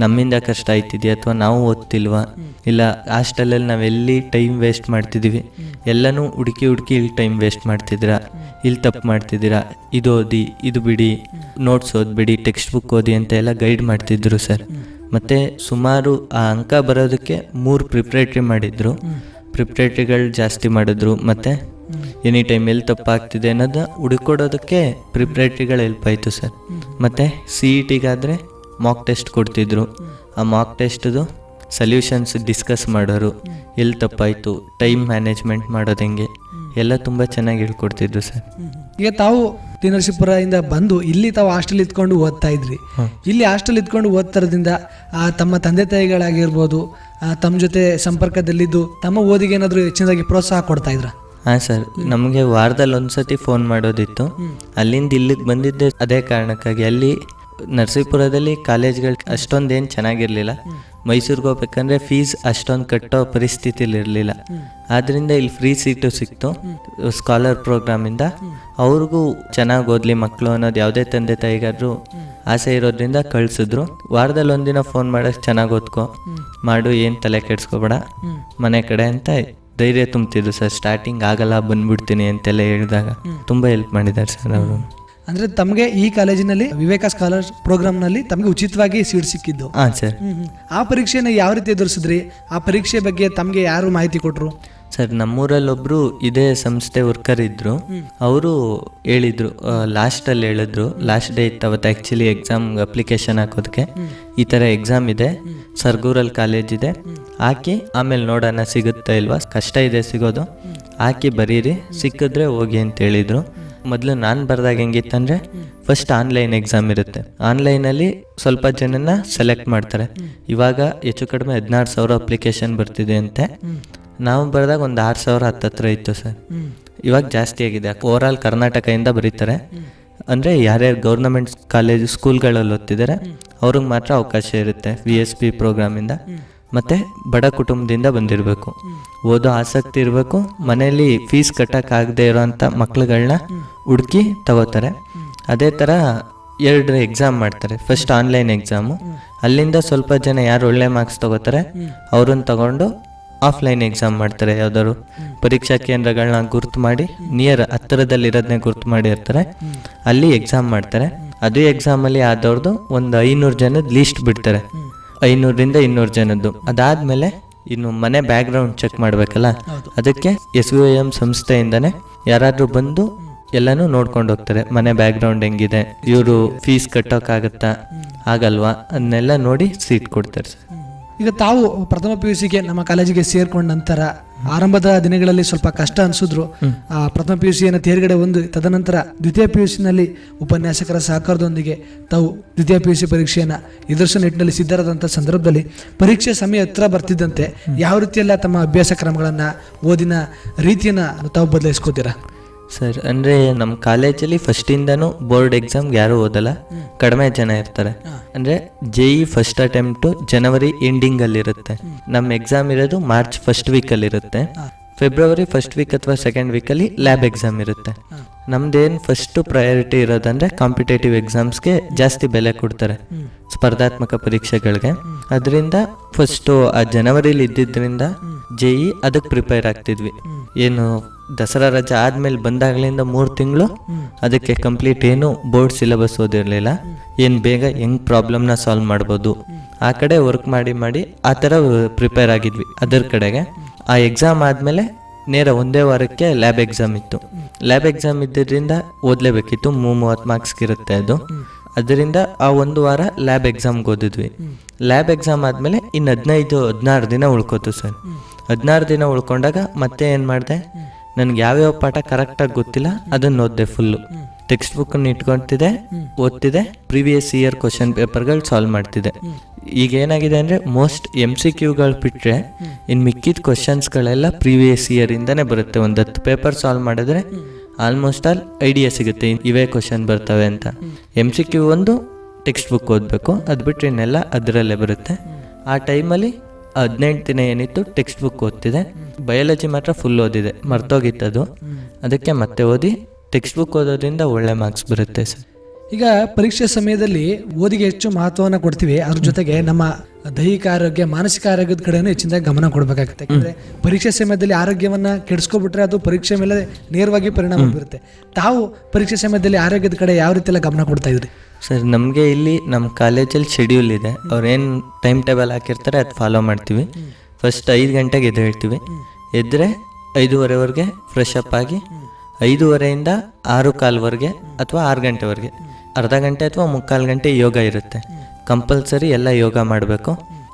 [SPEAKER 2] ನಮ್ಮಿಂದ ಕಷ್ಟ ಆಯ್ತಿದೆಯಾ ಅಥವಾ ನಾವು ಓದ್ತಿಲ್ವಾ? ಇಲ್ಲ, ಹಾಸ್ಟೆಲಲ್ಲಿ ನಾವೆಲ್ಲಿ ಟೈಮ್ ವೇಸ್ಟ್ ಮಾಡ್ತಿದ್ದೀವಿ ಎಲ್ಲನೂ ಹುಡುಕಿ ಹುಡುಕಿ ಇಲ್ಲಿ ಟೈಮ್ ವೇಸ್ಟ್ ಮಾಡ್ತಿದ್ದೀರಾ? ಇಲ್ಲಿ ತಪ್ಪು ಮಾಡ್ತಿದ್ದೀರಾ? ಇದು ಓದಿ, ಇದು ಬಿಡಿ ನೋಟ್ಸ್ ಓದ್ಬಿಡಿ ಟೆಕ್ಸ್ಟ್ ಬುಕ್ ಓದಿ ಅಂತ ಎಲ್ಲ ಗೈಡ್ ಮಾಡ್ತಿದ್ರು ಸರ್ ಮತ್ತು ಸುಮಾರು ಆ ಅಂಕ ಬರೋದಕ್ಕೆ ಮೂರು ಪ್ರಿಪ್ರೇಟ್ರಿ ಮಾಡಿದ್ರು. ಪ್ರಿಪ್ರೇಟ್ರಿಗಳು ಜಾಸ್ತಿ ಮಾಡಿದ್ರು. ಮತ್ತು ಎನಿ ಟೈಮ್ ಎಲ್ಲಿ ತಪ್ಪಾಗ್ತಿದೆ ಅನ್ನೋದು ಹುಡುಕೊಡೋದಕ್ಕೆ ಪ್ರಿಪ್ರೇಟ್ರಿಗಳು ಹೆಲ್ಪ್ ಆಯಿತು ಸರ್ ಮತ್ತು ಸಿ ಇ ಟಿಗಾದರೆ ಮಾಕ್ ಟೆಸ್ಟ್ ಕೊಡ್ತಿದ್ರು. ಆ ಮಾಕ್ ಟೆಸ್ಟ್ದು ಸಲ್ಯೂಷನ್ಸ್ ಡಿಸ್ಕಸ್ ಮಾಡೋರು. ಎಲ್ಲಿ ತಪ್ಪಾಯಿತು ಟೈಮ್ ಮ್ಯಾನೇಜ್ಮೆಂಟ್ ಮಾಡೋದು ಹೆಂಗೆ? ಎಲ್ಲ ತುಂಬ ಚೆನ್ನಾಗಿ ಹೇಳ್ಕೊಡ್ತಿದ್ರು ಸರ್.
[SPEAKER 1] ಈಗ ತಾವು ತಿನರ್ಸಿಪುರದಿಂದ ನರಸೀಪುರದಿಂದ ಬಂದು ಇಲ್ಲಿ ತಾವು ಹಾಸ್ಟೆಲ್ ಇದ್ಕೊಂಡು ಓದ್ತಾ ಇದ್ರಿ. ಇಲ್ಲಿ ಹಾಸ್ಟೆಲ್ ಇದ್ಕೊಂಡು ಓದ್ತಾರದಿಂದ ಆ, ತಮ್ಮ ತಂದೆ ತಾಯಿಗಳಾಗಿರ್ಬೋದು ಆ, ತಮ್ಮ ಜೊತೆ ಸಂಪರ್ಕದಲ್ಲಿದ್ದು ತಮ್ಮ ಓದಿಗೆ ಏನಾದರೂ ಹೆಚ್ಚಿನದಾಗಿ ಪ್ರೋತ್ಸಾಹ ಕೊಡ್ತಾ ಇದ್ರ?
[SPEAKER 2] ಹಾಂ ಸರ್. ನಮಗೆ ವಾರದಲ್ಲಿ ಒಂದ್ಸತಿ ಫೋನ್ ಮಾಡೋದಿತ್ತು. ಅಲ್ಲಿಂದ ಇಲ್ಲಿಗೆ ಬಂದಿದ್ದೆ ಅದೇ ಕಾರಣಕ್ಕಾಗಿ. ಅಲ್ಲಿ ನರಸೀಪುರದಲ್ಲಿ ಕಾಲೇಜ್ಗಳು ಅಷ್ಟೊಂದೇನು ಚೆನ್ನಾಗಿರಲಿಲ್ಲ. ಮೈಸೂರಿಗೆ ಹೋಗ್ಬೇಕಂದ್ರೆ ಫೀಸ್ ಅಷ್ಟೊಂದು ಕಟ್ಟೋ ಪರಿಸ್ಥಿತಿಲಿ ಇರಲಿಲ್ಲ ಆದ್ದರಿಂದ ಇಲ್ಲಿ ಫ್ರೀ ಸೀಟು ಸಿಕ್ತು ಸ್ಕಾಲರ್ ಪ್ರೋಗ್ರಾಮಿಂದ ಅವ್ರಿಗೂ ಚೆನ್ನಾಗಿ ಓದಲಿ ಮಕ್ಕಳು ಅನ್ನೋದು ಯಾವುದೇ ತಂದೆ ತಾಯಿಗಾದ್ರು ಆಸೆ ಇರೋದ್ರಿಂದ ಕಳಿಸಿದ್ರು. ವಾರದಲ್ಲಿ ಒಂದಿನ ಫೋನ್ ಮಾಡೋಕೆ ಚೆನ್ನಾಗಿ ಓದ್ಕೊ. ಮಾಡು, ಏನು ತಲೆ ಕೆಡ್ಸ್ಕೊಬೇಡ. ಮನೆ ಕಡೆ ಅಂತ ಧೈರ್ಯ ತುಂಬ್ತಿದ್ರು, ಸರ್ ಸ್ಟಾರ್ಟಿಂಗ್ ಆಗಲ್ಲ, ಬಂದ್ಬಿಡ್ತೀನಿ ಅಂತೆಲ್ಲ ಹೇಳಿದಾಗ. ತುಂಬ ಹೆಲ್ಪ್ ಮಾಡಿದ್ದಾರೆ ಸರ್ ಅವರು.
[SPEAKER 1] ಅಂದ್ರೆ ತಮಗೆ ಈ ಕಾಲೇಜಿನಲ್ಲಿ ವಿವೇಕ ಸ್ಕಾಲರ್ ಪ್ರೋಗ್ರಾಮ್ನಲ್ಲಿ ತಮಗೆ ಉಚಿತವಾಗಿ ಸೀಟ್ ಸಿಕ್ಕಿದ್ದು.
[SPEAKER 2] ಹಾಂ ಸರ್.
[SPEAKER 1] ಆ ಪರೀಕ್ಷೆನ ಯಾವ ರೀತಿ ಎದುರಿಸಿದ್ರಿ? ಆ ಪರೀಕ್ಷೆ ಬಗ್ಗೆ ತಮಗೆ ಯಾರು ಮಾಹಿತಿ ಕೊಟ್ಟರು
[SPEAKER 2] ಸರ್ ನಮ್ಮೂರಲ್ಲಿ ಒಬ್ರು ಇದೇ ಸಂಸ್ಥೆ ವರ್ಕರ್ ಇದ್ರು. ಅವರು ಹೇಳಿದ್ರು ಲಾಸ್ಟಲ್ಲಿ ಹೇಳಿದ್ರು ಲಾಸ್ಟ್ ಡೇ ಇತ್ತು ಅವತ್ತು ಆಕ್ಚುಲಿ ಎಕ್ಸಾಮ್ ಅಪ್ಲಿಕೇಶನ್ ಹಾಕೋದಕ್ಕೆ. ಈ ತರ ಎಕ್ಸಾಮ್ ಇದೆ. ಸರ್ಗೂರಲ್ ಕಾಲೇಜ್ ಇದೆ. ಹಾಕಿ ಆಮೇಲೆ ನೋಡೋಣ ಸಿಗುತ್ತಾ ಇಲ್ವಾ? ಕಷ್ಟ ಇದೆ ಸಿಗೋದು. ಹಾಕಿ ಬರೀರಿ ಸಿಕ್ಕಿದ್ರೆ ಹೋಗಿ ಅಂತ ಹೇಳಿದ್ರು. ಮೊದಲು ನಾನು ಬರೆದಾಗ ಹೆಂಗಿತ್ತಂದ್ರೆ ಫಸ್ಟ್ ಆನ್ಲೈನ್ ಎಕ್ಸಾಮ್ ಇರುತ್ತೆ. ಆನ್ಲೈನಲ್ಲಿ ಸ್ವಲ್ಪ ಜನನ ಸೆಲೆಕ್ಟ್ ಮಾಡ್ತಾರೆ. ಇವಾಗ ಹೆಚ್ಚು ಕಡಿಮೆ ಹದಿನಾರು ಸಾವಿರ ಅಪ್ಲಿಕೇಶನ್ ಬರ್ತಿದೆ ಅಂತೆ. ನಾವು ಬರೆದಾಗ ಒಂದು ಆರು ಸಾವಿರ ಹತ್ತತ್ರ ಇತ್ತು ಸರ್. ಇವಾಗ ಜಾಸ್ತಿ ಆಗಿದೆ. ಓವರ್ ಆಲ್ ಕರ್ನಾಟಕದಿಂದ ಬರೀತಾರೆ. ಅಂದರೆ ಯಾರ್ಯಾರು ಗೌರ್ನಮೆಂಟ್ ಕಾಲೇಜ್ ಸ್ಕೂಲ್ಗಳಲ್ಲಿ ಓದ್ತಿದ್ದಾರೆ ಅವ್ರಿಗೆ ಮಾತ್ರ ಅವಕಾಶ ಇರುತ್ತೆ ವಿ ಎಸ್ ಪಿ ಪ್ರೋಗ್ರಾಮಿಂದ ಮತ್ತು ಬಡ ಕುಟುಂಬದಿಂದ ಬಂದಿರಬೇಕು. ಓದೋ ಆಸಕ್ತಿ ಇರಬೇಕು, ಮನೆಯಲ್ಲಿ ಫೀಸ್ ಕಟ್ಟೋಕ್ಕಾಗದೇ ಇರೋವಂಥ ಮಕ್ಳುಗಳನ್ನ ಹುಡುಕಿ ತಗೋತಾರೆ. ಅದೇ ಥರ ಎರಡು ಎಕ್ಸಾಮ್ ಮಾಡ್ತಾರೆ ಫಸ್ಟ್ ಆನ್ಲೈನ್ ಎಕ್ಸಾಮು ಅಲ್ಲಿಂದ ಸ್ವಲ್ಪ ಜನ ಯಾರು ಒಳ್ಳೆ ಮಾರ್ಕ್ಸ್ ತಗೋತಾರೆ, ಅವ್ರನ್ನ ತಗೊಂಡು ಆಫ್ಲೈನ್ ಎಕ್ಸಾಮ್ ಮಾಡ್ತಾರೆ ಯಾವ್ದಾದ್ರು. ಪರೀಕ್ಷಾ ಕೇಂದ್ರಗಳನ್ನ ಗುರ್ತು ಮಾಡಿ ನಿಯರ್ ಹತ್ತಿರದಲ್ಲಿರೋದನ್ನೇ ಗುರ್ತು ಮಾಡಿರ್ತಾರೆ ಅಲ್ಲಿ ಎಕ್ಸಾಮ್ ಮಾಡ್ತಾರೆ. ಅದು ಎಕ್ಸಾಮಲ್ಲಿ ಆದವ್ರದ್ದು ಒಂದು ಐನೂರು ಜನದ ಲೀಸ್ಟ್ ಬಿಡ್ತಾರೆ. ಐನೂರರಿಂದ ಇನ್ನೂರು ಜನದ್ದು. ಅದಾದ್ಮೇಲೆ ಇನ್ನು ಮನೆ ಬ್ಯಾಕ್ಗ್ರೌಂಡ್ ಚೆಕ್ ಮಾಡಬೇಕಲ್ಲ? ಅದಕ್ಕೆ ಎಸ್ ವಿ ಎಂ ಸಂಸ್ಥೆಯಿಂದನೇ ಯಾರಾದ್ರೂ ಬಂದು ಎಲ್ಲನೂ ನೋಡ್ಕೊಂಡು ಹೋಗ್ತಾರೆ. ಮನೆ ಬ್ಯಾಕ್ಗ್ರೌಂಡ್ ಹೆಂಗಿದೆ? ಇವರು ಫೀಸ್ ಕಟ್ಟೋಕ್ಕಾಗತ್ತಾ? ಆಗಲ್ವಾ? ಅದನ್ನೆಲ್ಲ ನೋಡಿ ಸೀಟ್ ಕೊಡ್ತಾರೆ ಸರ್.
[SPEAKER 1] ಈಗ ತಾವು ಪ್ರಥಮ ಪಿ ಯು ಸಿಗೆ ನಮ್ಮ ಕಾಲೇಜಿಗೆ ಸೇರ್ಕೊಂಡ ನಂತರ ಆರಂಭದ ದಿನಗಳಲ್ಲಿ ಸ್ವಲ್ಪ ಕಷ್ಟ ಅನಿಸಿದ್ರು. ಆ, ಪ್ರಥಮ ಪಿ ಯು ಸಿಯನ್ನು ತೇರ್ಗಡೆ ಒಂದು ತದನಂತರ ದ್ವಿತೀಯ ಪಿ ಯು ಸಿನಲ್ಲಿ ಉಪನ್ಯಾಸಕರ ಸಹಕಾರದೊಂದಿಗೆ ತಾವು ದ್ವಿತೀಯ ಪಿ ಯು ಸಿ ಪರೀಕ್ಷೆಯನ್ನು ಎದುರಿಸೋ ನಿಟ್ಟಿನಲ್ಲಿ ಸಿದ್ಧರಾದಂಥ ಸಂದರ್ಭದಲ್ಲಿ ಪರೀಕ್ಷೆ ಸಮಯ ಹತ್ರ ಬರ್ತಿದ್ದಂತೆ ಯಾವ ರೀತಿಯೆಲ್ಲ ತಮ್ಮ ಅಭ್ಯಾಸ ಕ್ರಮಗಳನ್ನು ಓದಿನ ರೀತಿಯನ್ನು ತಾವು ಬದಲಾಯಿಸ್ಕೋತೀರಾ?
[SPEAKER 2] ಸರ್ ಅಂದರೆ ನಮ್ಮ ಕಾಲೇಜಲ್ಲಿ ಫಸ್ಟಿಂದನೂ ಬೋರ್ಡ್ ಎಕ್ಸಾಮ್ ಯಾರೂ ಓದಲ್ಲ ಕಡಿಮೆ ಜನ ಇರ್ತಾರೆ. ಅಂದರೆ ಜೆ ಇ ಫಸ್ಟ್ ಅಟೆಂಪ್ಟ್ ಜನವರಿ ಎಂಡಿಂಗಲ್ಲಿರುತ್ತೆ. ನಮ್ಮ ಎಕ್ಸಾಮ್ ಇರೋದು ಮಾರ್ಚ್ ಫಸ್ಟ್ ವೀಕಲ್ಲಿರುತ್ತೆ. ಫೆಬ್ರವರಿ ಫಸ್ಟ್ ವೀಕ್ ಅಥವಾ ಸೆಕೆಂಡ್ ವೀಕಲ್ಲಿ ಲ್ಯಾಬ್ ಎಕ್ಸಾಮ್ ಇರುತ್ತೆ. ನಮ್ದೇನು ಫಸ್ಟು ಪ್ರಯಾರಿಟಿ ಇರೋದಂದ್ರೆ ಕಾಂಪಿಟೇಟಿವ್ ಎಕ್ಸಾಮ್ಸ್ಗೆ ಜಾಸ್ತಿ ಬೆಲೆ ಕೊಡ್ತಾರೆ. ಸ್ಪರ್ಧಾತ್ಮಕ ಪರೀಕ್ಷೆಗಳಿಗೆ. ಅದರಿಂದ ಫಸ್ಟು ಆ ಜನವರಿಲಿ ಇದ್ದಿದ್ದರಿಂದ ಜೆ ಇ ಅದಕ್ಕೆ ಪ್ರಿಪೇರ್ ಆಗ್ತಿದ್ವಿ. ಏನು ದಸರಾ ರಜೆ ಆದ್ಮೇಲೆ ಬಂದಾಗ್ಲಿಂದ ಮೂರು ತಿಂಗಳು ಅದಕ್ಕೆ ಕಂಪ್ಲೀಟ್ ಏನು ಬೋರ್ಡ್ ಸಿಲೆಬಸ್ ಓದಿರಲಿಲ್ಲ. ಏನು ಬೇಗ ಹೆಂಗ್ ಪ್ರಾಬ್ಲಮ್ನ ಸಾಲ್ವ್ ಮಾಡ್ಬೋದು. ಆ ಕಡೆ ವರ್ಕ್ ಮಾಡಿ ಮಾಡಿ ಆ ಥರ ಪ್ರಿಪೇರ್ ಆಗಿದ್ವಿ ಅದರ ಕಡೆಗೆ. ಆ ಎಕ್ಸಾಮ್ ಆದಮೇಲೆ ನೇರ ಒಂದೇ ವಾರಕ್ಕೆ ಲ್ಯಾಬ್ ಎಕ್ಸಾಮ್ ಇತ್ತು. ಲ್ಯಾಬ್ ಎಕ್ಸಾಮ್ ಇದ್ದಿದ್ದರಿಂದ ಓದಲೇಬೇಕಿತ್ತು ಮೂವತ್ತು ಮಾರ್ಕ್ಸ್ಗೆ ಇರುತ್ತೆ ಅದು. ಅದರಿಂದ ಆ ಒಂದು ವಾರ ಲ್ಯಾಬ್ ಎಕ್ಸಾಮ್ಗೆ ಓದಿದ್ವಿ. ಲ್ಯಾಬ್ ಎಕ್ಸಾಮ್ ಆದಮೇಲೆ ಇನ್ನು ಹದಿನೈದು, ಹದಿನಾರು ದಿನ ಉಳ್ಕೋತು ಸರ್. ಹದಿನಾರು ದಿನ ಉಳ್ಕೊಂಡಾಗ ಮತ್ತೆ ಏನು ಮಾಡಿದೆ? ನನಗೆ ಯಾವ್ಯಾವ ಪಾಠ ಕರೆಕ್ಟಾಗಿ ಗೊತ್ತಿಲ್ಲ, ಅದನ್ನ ಓದಿದೆ ಫುಲ್ಲು ಟೆಕ್ಸ್ಟ್ ಬುಕ್ಕನ್ನು ಇಟ್ಕೊತಿದೆ ಓದ್ತಿದೆ ಪ್ರಿವಿಯಸ್ ಇಯರ್ ಕ್ವಶನ್ ಪೇಪರ್ಗಳು ಸಾಲ್ವ್ ಮಾಡ್ತಿದೆ ಈಗ ಏನಾಗಿದೆ ಅಂದರೆ ಮೋಸ್ಟ್ ಎಂ ಸಿ ಕ್ಯೂಗಳು ಬಿಟ್ಟರೆ ಇನ್ನು ಮಿಕ್ಕಿದ ಕ್ವಶನ್ಸ್ಗಳೆಲ್ಲ ಇಯರ್ ಇಯರಿಂದನೇ ಬರುತ್ತೆ. ಒಂದು ಹತ್ತು ಪೇಪರ್ ಸಾಲ್ವ್ ಮಾಡಿದ್ರೆ ಆಲ್ಮೋಸ್ಟ್ ಆಲ್ ಐಡಿಯಾ ಸಿಗುತ್ತೆ. ಇವೇ ಕ್ವಶನ್ ಬರ್ತವೆ ಅಂತ. ಎಂ ಸಿ ಕ್ಯೂ ಒಂದು ಟೆಕ್ಸ್ಟ್ ಬುಕ್ ಓದಬೇಕು. ಅದು ಬಿಟ್ಟರೆ ಇನ್ನೆಲ್ಲ ಅದರಲ್ಲೇ ಬರುತ್ತೆ. ಆ ಟೈಮಲ್ಲಿ ಹದಿನೆಂಟು ದಿನ ಏನಿತ್ತು ಟೆಕ್ಸ್ಟ್ ಬುಕ್ ಓದ್ತಿದೆ. ಬಯಾಲಜಿ ಮಾತ್ರ ಫುಲ್ ಓದಿದೆ. ಮರ್ತೋಗಿತ್ತದು. ಅದಕ್ಕೆ ಮತ್ತೆ ಓದಿ ಟೆಕ್ಸ್ಟ್ ಬುಕ್ ಓದೋದ್ರಿಂದ ಒಳ್ಳೆ ಮಾರ್ಕ್ಸ್ ಬರುತ್ತೆ ಸರ್.
[SPEAKER 1] ಈಗ ಪರೀಕ್ಷೆ ಸಮಯದಲ್ಲಿ ಓದಿಗೆ ಹೆಚ್ಚು ಮಹತ್ವವನ್ನು ಕೊಡ್ತೀವಿ. ಅದ್ರ ಜೊತೆಗೆ ನಮ್ಮ ದೈಹಿಕ ಆರೋಗ್ಯ ಮಾನಸಿಕ ಆರೋಗ್ಯದ ಕಡೆನೂ ಹೆಚ್ಚಿನದಾಗಿ ಗಮನ ಕೊಡಬೇಕಾಗುತ್ತೆ. ಯಾಕಂದ್ರೆ ಪರೀಕ್ಷೆ ಸಮಯದಲ್ಲಿ ಆರೋಗ್ಯವನ್ನ ಕೆಡಿಸ್ಕೊಬಿಟ್ರೆ ಅದು ಪರೀಕ್ಷೆ ಮೇಲೆ ನೇರವಾಗಿ ಪರಿಣಾಮ ಬೀರುತ್ತೆ. ತಾವು ಪರೀಕ್ಷೆ ಸಮಯದಲ್ಲಿ ಆರೋಗ್ಯದ ಕಡೆ ಯಾವ ರೀತಿ ಎಲ್ಲ ಗಮನ ಕೊಡ್ತಾ ಇದ್ರಿ?
[SPEAKER 2] ಸರ್ ನಮಗೆ ಇಲ್ಲಿ ನಮ್ಮ ಕಾಲೇಜಲ್ಲಿ ಶೆಡ್ಯೂಲ್ ಇದೆ. ಅವ್ರೇನು ಟೈಮ್ ಟೇಬಲ್ ಹಾಕಿರ್ತಾರೆ ಅದು ಫಾಲೋ ಮಾಡ್ತೀವಿ. ಫಸ್ಟ್ ಐದು ಗಂಟೆಗೆ ಎದ್ದು ಹೇಳ್ತೀವಿ ಎದ್ದರೆ ಐದೂವರೆವರೆಗೆ ಫ್ರೆಶ್ ಅಪ್ ಆಗಿ ಐದೂವರೆಯಿಂದ ಆರು ಕಾಲ್ವರೆಗೆ ಅಥವಾ ಆರು ಗಂಟೆವರೆಗೆ. ಅರ್ಧ ಗಂಟೆ ಅಥವಾ ಮುಕ್ಕಾಲು ಗಂಟೆ ಯೋಗ ಇರುತ್ತೆ. ಕಂಪಲ್ಸರಿ ಎಲ್ಲ ಯೋಗ ಮಾಡಬೇಕು.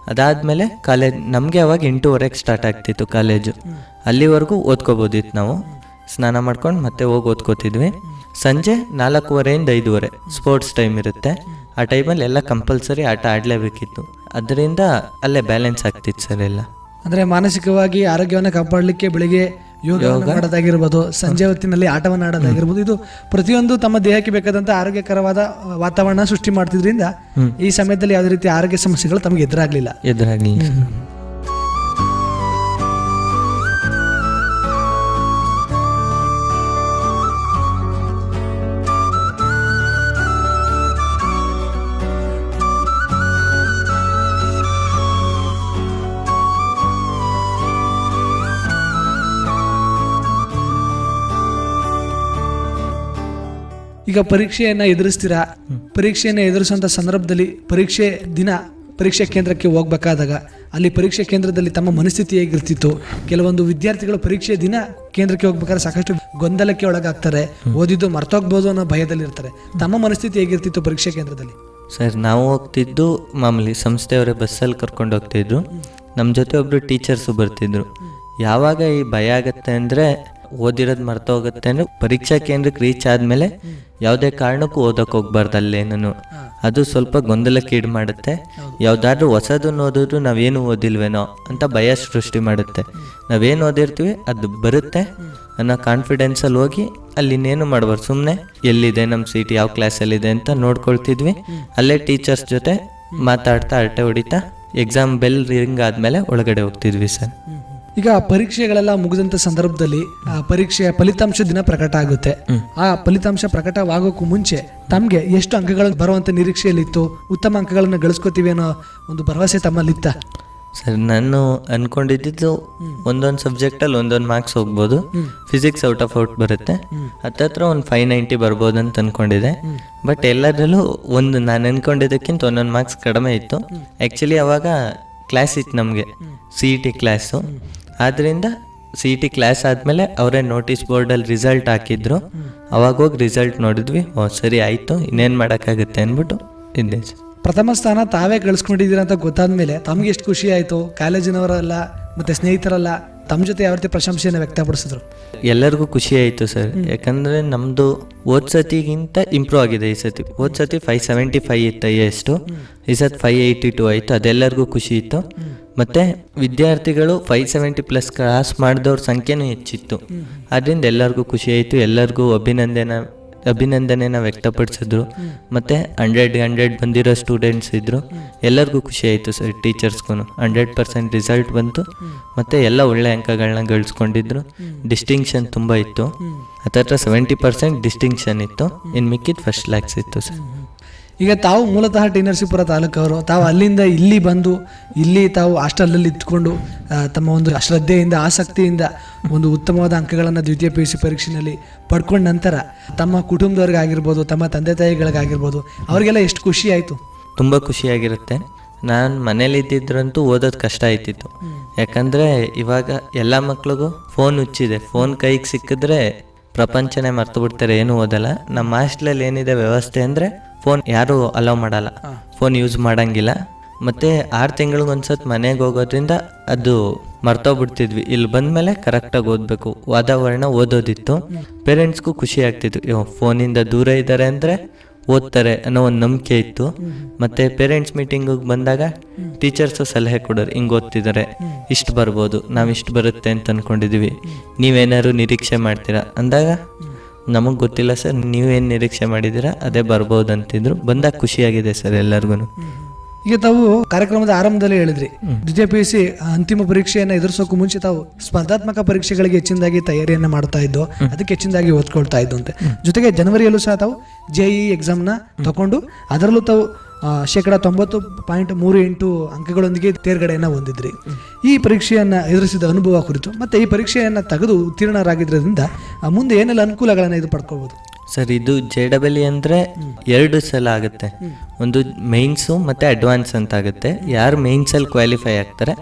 [SPEAKER 2] ಅದಾದಮೇಲೆ ಕಾಲೇಜ್, ನಮಗೆ ಅವಾಗ ಎಂಟೂವರೆಗೆ ಸ್ಟಾರ್ಟ್ ಆಗ್ತಿತ್ತು ಕಾಲೇಜು. ಅಲ್ಲಿವರೆಗೂ ಓದ್ಕೋಬೋದಿತ್ತು ನಾವು. ಸ್ನಾನ ಮಾಡ್ಕೊಂಡು ಮತ್ತೆ ಹೋಗಿ ಓದ್ಕೋತಿದ್ವಿ. ಸಂಜೆ ನಾಲ್ಕೂವರೆಯಿಂದ ಐದೂವರೆ ಸ್ಪೋರ್ಟ್ಸ್ ಟೈಮ್ ಇರುತ್ತೆ. ಆ ಟೈಮಲ್ಲಿ ಎಲ್ಲ ಕಂಪಲ್ಸರಿ ಆಟ ಆಡಲೇಬೇಕಿತ್ತು. ಅದರಿಂದ ಅಲ್ಲೇ ಬ್ಯಾಲೆನ್ಸ್ ಆಗ್ತಿತ್ತು ಸರ್ ಎಲ್ಲ.
[SPEAKER 1] ಅಂದರೆ ಮಾನಸಿಕವಾಗಿ ಆರೋಗ್ಯವನ್ನು ಕಾಪಾಡಲಿಕ್ಕೆ ಬೆಳಿಗ್ಗೆ ಯೋಗ ಮಾಡೋದಾಗಿರ್ಬೋದು ಸಂಜೆ ಹೊತ್ತಿನಲ್ಲಿ ಆಟವನ್ನು ಆಡೋದಾಗಿರ್ಬೋದು ಇದು ಪ್ರತಿಯೊಂದು ತಮ್ಮ ದೇಹಕ್ಕೆ ಬೇಕಾದಂತಹ ಆರೋಗ್ಯಕರವಾದ ವಾತಾವರಣ ಸೃಷ್ಟಿ ಮಾಡ್ತಿದ್ರಿಂದ ಈ ಸಮಯದಲ್ಲಿ ಯಾವುದೇ ರೀತಿ ಆರೋಗ್ಯ ಸಮಸ್ಯೆಗಳು ತಮಗೆ ಎದುರಾಗಲಿಲ್ಲ.
[SPEAKER 2] ಎದುರಾಗಲಿ
[SPEAKER 1] ಈಗ ಪರೀಕ್ಷೆಯನ್ನ ಎದುರಿಸ್ತೀರಾ? ಪರೀಕ್ಷೆಯನ್ನು ಎದುರಿಸುವಂಥ ಸಂದರ್ಭದಲ್ಲಿ ಪರೀಕ್ಷೆ ದಿನ ಪರೀಕ್ಷಾ ಕೇಂದ್ರಕ್ಕೆ ಹೋಗ್ಬೇಕಾದಾಗ ಅಲ್ಲಿ ಪರೀಕ್ಷಾ ಕೇಂದ್ರದಲ್ಲಿ ತಮ್ಮ ಮನಸ್ಥಿತಿ ಹೇಗಿರ್ತಿತ್ತು? ಕೆಲವೊಂದು ವಿದ್ಯಾರ್ಥಿಗಳು ಪರೀಕ್ಷೆ ದಿನ ಕೇಂದ್ರಕ್ಕೆ ಹೋಗ್ಬೇಕಾದ್ರೆ ಸಾಕಷ್ಟು ಗೊಂದಲಕ್ಕೆ ಒಳಗಾಗ್ತಾರೆ, ಓದಿದ್ದು ಮರ್ತೋಗ್ಬೋದು ಅನ್ನೋ ಭಯದಲ್ಲಿ ಇರ್ತಾರೆ ತಮ್ಮ ಮನಸ್ಥಿತಿ ಹೇಗಿರ್ತಿತ್ತು ಪರೀಕ್ಷಾ ಕೇಂದ್ರದಲ್ಲಿ?
[SPEAKER 2] ಸರ್, ನಾವು ಹೋಗ್ತಿದ್ದು ಮಾಮೂಲಿ ಸಂಸ್ಥೆಯವರೇ ಬಸ್ಸಲ್ಲಿ ಕರ್ಕೊಂಡು ಹೋಗ್ತಿದ್ರು. ನಮ್ಮ ಜೊತೆ ಒಬ್ಬರು ಟೀಚರ್ಸು ಬರ್ತಿದ್ರು. ಯಾವಾಗ ಈ ಭಯ ಆಗತ್ತೆ ಅಂದರೆ ಓದಿರೋದು ಮರ್ತೋಗುತ್ತೆ ಅಂದ್ರೆ ಪರೀಕ್ಷಾ ಕೇಂದ್ರಕ್ಕೆ ರೀಚ್ ಆದಮೇಲೆ ಯಾವುದೇ ಕಾರಣಕ್ಕೂ ಓದೋಕೆ ಹೋಗ್ಬಾರ್ದು ಅಲ್ಲೇನು ಅದು ಸ್ವಲ್ಪ ಗೊಂದಲಕ್ಕೆ ಈಡು ಮಾಡುತ್ತೆ. ಯಾವುದಾದ್ರೂ ಹೊಸದನ್ನು ಓದಿದ್ರು ನಾವೇನು ಓದಿಲ್ವೇನೋ ಅಂತ ಭಯ ಸೃಷ್ಟಿ ಮಾಡುತ್ತೆ. ನಾವೇನು ಓದಿರ್ತೀವಿ, ಅದು ಬರುತ್ತೆ. ಅನ್ನೋ ಕಾನ್ಫಿಡೆನ್ಸಲ್ಲಿ ಹೋಗಿ ಅಲ್ಲಿ ಇನ್ನೇನು ಮಾಡ್ಬಾರ್ದು. ಸುಮ್ಮನೆ ಎಲ್ಲಿದೆ ನಮ್ಮ ಸೀಟ್ ಯಾವ ಕ್ಲಾಸಲ್ಲಿದೆ ಅಂತ ನೋಡ್ಕೊಳ್ತಿದ್ವಿ. ಅಲ್ಲೇ ಟೀಚರ್ಸ್ ಜೊತೆ ಮಾತಾಡ್ತಾ ಅರಟೆ ಹೊಡಿತಾ ಎಕ್ಸಾಮ್ ಬೆಲ್ ರಿಂಗ್ ಆದಮೇಲೆ ಒಳಗಡೆ ಹೋಗ್ತಿದ್ವಿ ಸರ್.
[SPEAKER 1] ಈಗ ಪರೀಕ್ಷೆಗಳೆಲ್ಲ ಮುಗಿದಂತ ಸಂದರ್ಭದಲ್ಲಿ ಆ ಪರೀಕ್ಷೆಯ ಫಲಿತಾಂಶ ದಿನ ಪ್ರಕಟ ಆಗುತ್ತೆ. ಆ ಫಲಿತಾಂಶ ಪ್ರಕಟವಾಗೋಕ್ಕೂ ಮುಂಚೆ ತಮ್ಗೆ ಎಷ್ಟು ಅಂಕಗಳು ಬರುವಂತ ನಿರೀಕ್ಷೆಯಲ್ಲಿತ್ತು ಉತ್ತಮ ಅಂಕಗಳನ್ನು ಗಳಿಸ್ಕೋತೀವಿ ಅನ್ನೋ ಒಂದು ಭರವಸೆ ತಮ್ಮಲ್ಲಿತ್ತ?
[SPEAKER 2] ಸರ್ ನಾನು ಅನ್ಕೊಂಡಿದ್ದು ಒಂದೊಂದು ಸಬ್ಜೆಕ್ಟಲ್ಲಿ ಒಂದೊಂದು ಮಾರ್ಕ್ಸ್ ಹೋಗ್ಬೋದು. ಫಿಸಿಕ್ಸ್ ಔಟ್ ಆಫ್ ಔಟ್ ಬರುತ್ತೆ. ಹತ್ತತ್ರ ಒಂದು ಫೈವ್ ನೈಂಟಿ ಬರ್ಬೋದು ಅಂತ ಅನ್ಕೊಂಡಿದ್ದೆ ಬಟ್ ಎಲ್ಲದರಲ್ಲೂ ಒಂದು ನಾನು ಅನ್ಕೊಂಡಿದ್ದಕ್ಕಿಂತ ಒಂದೊಂದು ಮಾರ್ಕ್ಸ್ ಕಡಿಮೆ ಇತ್ತು. ಆ್ಯಕ್ಚುಲಿ ಅವಾಗ ಕ್ಲಾಸ್ ಇತ್ತು ನಮಗೆ. ಸಿ ಇ ಟಿ ಕ್ಲಾಸು ಆದ್ದರಿಂದ ಸಿ ಇ ಟಿ ಕ್ಲಾಸ್ ಆದಮೇಲೆ ಅವರೇ ನೋಟಿಸ್ ಬೋರ್ಡಲ್ಲಿ ರಿಸಲ್ಟ್ ಹಾಕಿದ್ರು. ಅವಾಗ ಹೋಗಿ ರಿಸಲ್ಟ್ ನೋಡಿದ್ವಿ. ಓ ಸರಿ ಆಯಿತು. ಇನ್ನೇನು ಮಾಡೋಕ್ಕಾಗುತ್ತೆ ಅಂದ್ಬಿಟ್ಟು ಇದ್ದೆ ಸರ್.
[SPEAKER 1] ಪ್ರಥಮ ಸ್ಥಾನ ತಾವೇ ಗಳಿಸ್ಕೊಂಡಿದ್ದೀರಾ ಅಂತ ಗೊತ್ತಾದ್ಮೇಲೆ ತಮ್ಗೆ ಎಷ್ಟು ಖುಷಿ ಆಯ್ತು? ಕಾಲೇಜಿನವರೆಲ್ಲ ಮತ್ತೆ ಸ್ನೇಹಿತರೆಲ್ಲ ತಮ್ಮ ಜೊತೆ ಯಾವ ರೀತಿ ಪ್ರಶಂಸೆಯನ್ನು ವ್ಯಕ್ತಪಡಿಸಿದ್ರು?
[SPEAKER 2] ಎಲ್ಲರಿಗೂ ಖುಷಿ ಆಯಿತು ಸರ್. ಯಾಕಂದರೆ ನಮ್ಮದು ಹೋದ್ ಸತಿಗಿಂತ ಇಂಪ್ರೂವ್ ಆಗಿದೆ ಈ ಸತಿ. ಓದ್ ಸತಿ ಫೈವ್ ಸೆವೆಂಟಿ ಫೈವ್ ಇತ್ತು ಎಷ್ಟು ಈ ಸತಿ ಫೈವ್ ಏಯ್ಟಿ ಟು ಆಯಿತು. ಅದೆಲ್ಲರಿಗೂ ಖುಷಿ ಇತ್ತು. ಮತ್ತು ವಿದ್ಯಾರ್ಥಿಗಳು ಫೈವ್ ಸೆವೆಂಟಿ ಪ್ಲಸ್ ಕ್ರಾಸ್ ಮಾಡಿದವ್ರ ಸಂಖ್ಯೆನೂ ಹೆಚ್ಚಿತ್ತು. ಅದರಿಂದ ಎಲ್ಲರಿಗೂ ಖುಷಿ ಆಯಿತು. ಎಲ್ಲರಿಗೂ ಅಭಿನಂದನೆ, ಅಭಿನಂದನೆನ ವ್ಯಕ್ತಪಡಿಸಿದ್ರು. ಮತ್ತು ಹಂಡ್ರೆಡ್ ಹಂಡ್ರೆಡ್ ಬಂದಿರೋ ಸ್ಟೂಡೆಂಟ್ಸ್ ಇದ್ದರು ಎಲ್ಲರಿಗೂ ಖುಷಿ ಆಯಿತು ಸರ್ ಟೀಚರ್ಸ್ಗೂ ಹಂಡ್ರೆಡ್ ಪರ್ಸೆಂಟ್ ರಿಸಲ್ಟ್ ಬಂತು. ಮತ್ತು ಎಲ್ಲ ಒಳ್ಳೆ ಅಂಕಗಳನ್ನ ಗಳಿಸ್ಕೊಂಡಿದ್ರು. ಡಿಸ್ಟಿಂಕ್ಷನ್ ತುಂಬ ಇತ್ತು. ಹತ್ತತ್ರ ಸೆವೆಂಟಿ ಪರ್ಸೆಂಟ್ ಡಿಸ್ಟಿಂಕ್ಷನ್ ಇತ್ತು. ಇನ್ ಮಿಕ್ಕಿದ ಫಸ್ಟ್ ಲ್ಯಾಕ್ಸ್ ಇತ್ತು ಸರ್.
[SPEAKER 1] ಈಗ ತಾವು ಮೂಲತಃ ಟೀನರ್ಸಿಪುರ ನರಸೀಪುರ ತಾಲೂಕವರು. ತಾವು ಅಲ್ಲಿಂದ ಇಲ್ಲಿ ಬಂದು, ಇಲ್ಲಿ ತಾವು ಹಾಸ್ಟೆಲಲ್ಲಿ ಇದ್ಕೊಂಡು ತಮ್ಮ ಒಂದು ಶ್ರದ್ಧೆಯಿಂದ, ಆಸಕ್ತಿಯಿಂದ ಒಂದು ಉತ್ತಮವಾದ ಅಂಕಗಳನ್ನು ದ್ವಿತೀಯ ಪಿ ಯು ಸಿ ಪರೀಕ್ಷೆಯಲ್ಲಿ ಪಡ್ಕೊಂಡ ನಂತರ ತಮ್ಮ ಕುಟುಂಬದವ್ರಿಗಾಗಿರ್ಬೋದು, ತಮ್ಮ ತಂದೆ ತಾಯಿಗಳಿಗಾಗಿರ್ಬೋದು, ಅವರಿಗೆಲ್ಲ ಎಷ್ಟು ಖುಷಿ ಆಯಿತು?
[SPEAKER 2] ತುಂಬ ಖುಷಿಯಾಗಿರುತ್ತೆ ನಾನು ಮನೇಲಿ ಇದ್ದಿದ್ರಂತೂ ಓದೋದು ಕಷ್ಟ ಆಯ್ತಿತ್ತು. ಯಾಕಂದರೆ ಇವಾಗ ಎಲ್ಲ ಮಕ್ಳಿಗೂ ಫೋನ್ ಹುಚ್ಚಿದೆ. ಫೋನ್ ಕೈಗೆ ಸಿಕ್ಕಿದ್ರೆ ಪ್ರಪಂಚನೇ ಮರ್ತು ಬಿಡ್ತಾರೆ. ಏನೂ ಓದಲ್ಲ. ನಮ್ಮ ಹಾಸ್ಟ್ಲಲ್ಲಿ ಏನಿದೆ ವ್ಯವಸ್ಥೆ ಅಂದರೆ ಫೋನ್ ಯಾರೂ ಅಲೋ ಮಾಡಲ್ಲ. ಫೋನ್ ಯೂಸ್ ಮಾಡಂಗಿಲ್ಲ. ಮತ್ತೆ ಆರು ತಿಂಗಳಿಗೊಂದ್ಸತಿ ಮನೆಗೆ ಹೋಗೋದ್ರಿಂದ ಅದು ಮರ್ತೋಗ್ಬಿಡ್ತಿದ್ವಿ. ಇಲ್ಲಿ ಬಂದಮೇಲೆ ಕರೆಕ್ಟಾಗಿ ಓದಬೇಕು. ವಾತಾವರಣ ಓದೋದಿತ್ತು. ಪೇರೆಂಟ್ಸ್ಗೂ ಖುಷಿ ಆಗ್ತಿತ್ತು. ಫೋನಿಂದ ದೂರ ಇದ್ದಾರೆ ಅಂದರೆ ಓದ್ತಾರೆ ಅನ್ನೋ ಒಂದು ನಂಬಿಕೆ ಇತ್ತು. ಮತ್ತೆ ಪೇರೆಂಟ್ಸ್ ಮೀಟಿಂಗಿಗೆ ಬಂದಾಗ ಟೀಚರ್ಸು ಸಲಹೆ ಕೊಡೋರು ಹಿಂಗೆ ಓದ್ತಿದ್ದಾರೆ ಇಷ್ಟು ಬರ್ಬೋದು ನಾವು ಇಷ್ಟು ಬರುತ್ತೆ ಅಂತ ಅಂದ್ಕೊಂಡಿದ್ದೀವಿ ನೀವೇನಾದ್ರು ನಿರೀಕ್ಷೆ ಮಾಡ್ತೀರಾ? ಅಂದಾಗ ನಮಗೆ ಗೊತ್ತಿಲ್ಲ ಸರ್ ನೀವೇನು ನಿರೀಕ್ಷೆ ಮಾಡಿದ್ದೀರಾ? ಅದೇ ಬರ್ಬೋದು ಅಂತಿದ್ರು ಬಂದಾಗ ಖುಷಿಯಾಗಿದೆ ಸರ್ ಎಲ್ಲರಿಗೂ
[SPEAKER 1] ಈಗ ತಾವು ಕಾರ್ಯಕ್ರಮದ ಆರಂಭದಲ್ಲಿ ಹೇಳಿದ್ರಿ. ದ್ವಿತೀಯ ಪಿ ಯು ಸಿ ಅಂತಿಮ ಪರೀಕ್ಷೆಯನ್ನು ಎದುರಿಸೋಕ್ಕೂ ಮುಂಚೆ ತಾವು ಸ್ಪರ್ಧಾತ್ಮಕ ಪರೀಕ್ಷೆಗಳಿಗೆ ಹೆಚ್ಚಿನದಾಗಿ ತಯಾರಿಯನ್ನು ಮಾಡ್ತಾ ಇದ್ದು ಅದಕ್ಕೆ ಹೆಚ್ಚಿನದಾಗಿ ಓದ್ಕೊಳ್ತಾ ಇದ್ದು ಅಂತೆ ಜೊತೆಗೆ ಜನವರಿಯಲ್ಲೂ ಸಹ ತಾವು ಜೆ ಇ ಎಕ್ಸಾಮ್ನ ತಗೊಂಡು ಅದರಲ್ಲೂ ತಾವು ಶೇಕಡ ತೊಂಬತ್ತು ಪಾಯಿಂಟ್ ಮೂರು ಎಂಟು ಅಂಕಗಳೊಂದಿಗೆ ತೇರ್ಗಡೆಯನ್ನು ಹೊಂದಿದ್ರಿ. ಈ ಪರೀಕ್ಷೆಯನ್ನು ಎದುರಿಸಿದ ಅನುಭವ ಕುರಿತು, ಮತ್ತು ಈ ಪರೀಕ್ಷೆಯನ್ನು ತೆಗೆದು ಉತ್ತೀರ್ಣರಾಗಿದ್ದರಿಂದ ಮುಂದೆ ಏನೆಲ್ಲ ಅನುಕೂಲಗಳನ್ನು ಇದು ಪಡ್ಕೋಬಹುದು
[SPEAKER 2] ಸರ್, ಇದು ಜೆ ಡಬಲ್ ಅಂದರೆ ಎರಡು ಸಲ ಆಗುತ್ತೆ. ಒಂದು ಮೇನ್ಸು ಮತ್ತು ಅಡ್ವಾನ್ಸ್ ಅಂತ ಆಗುತ್ತೆ. ಯಾರು ಮೇನ್ಸಲ್ಲಿ ಕ್ವಾಲಿಫೈ ಆಗ್ತಾರೆ,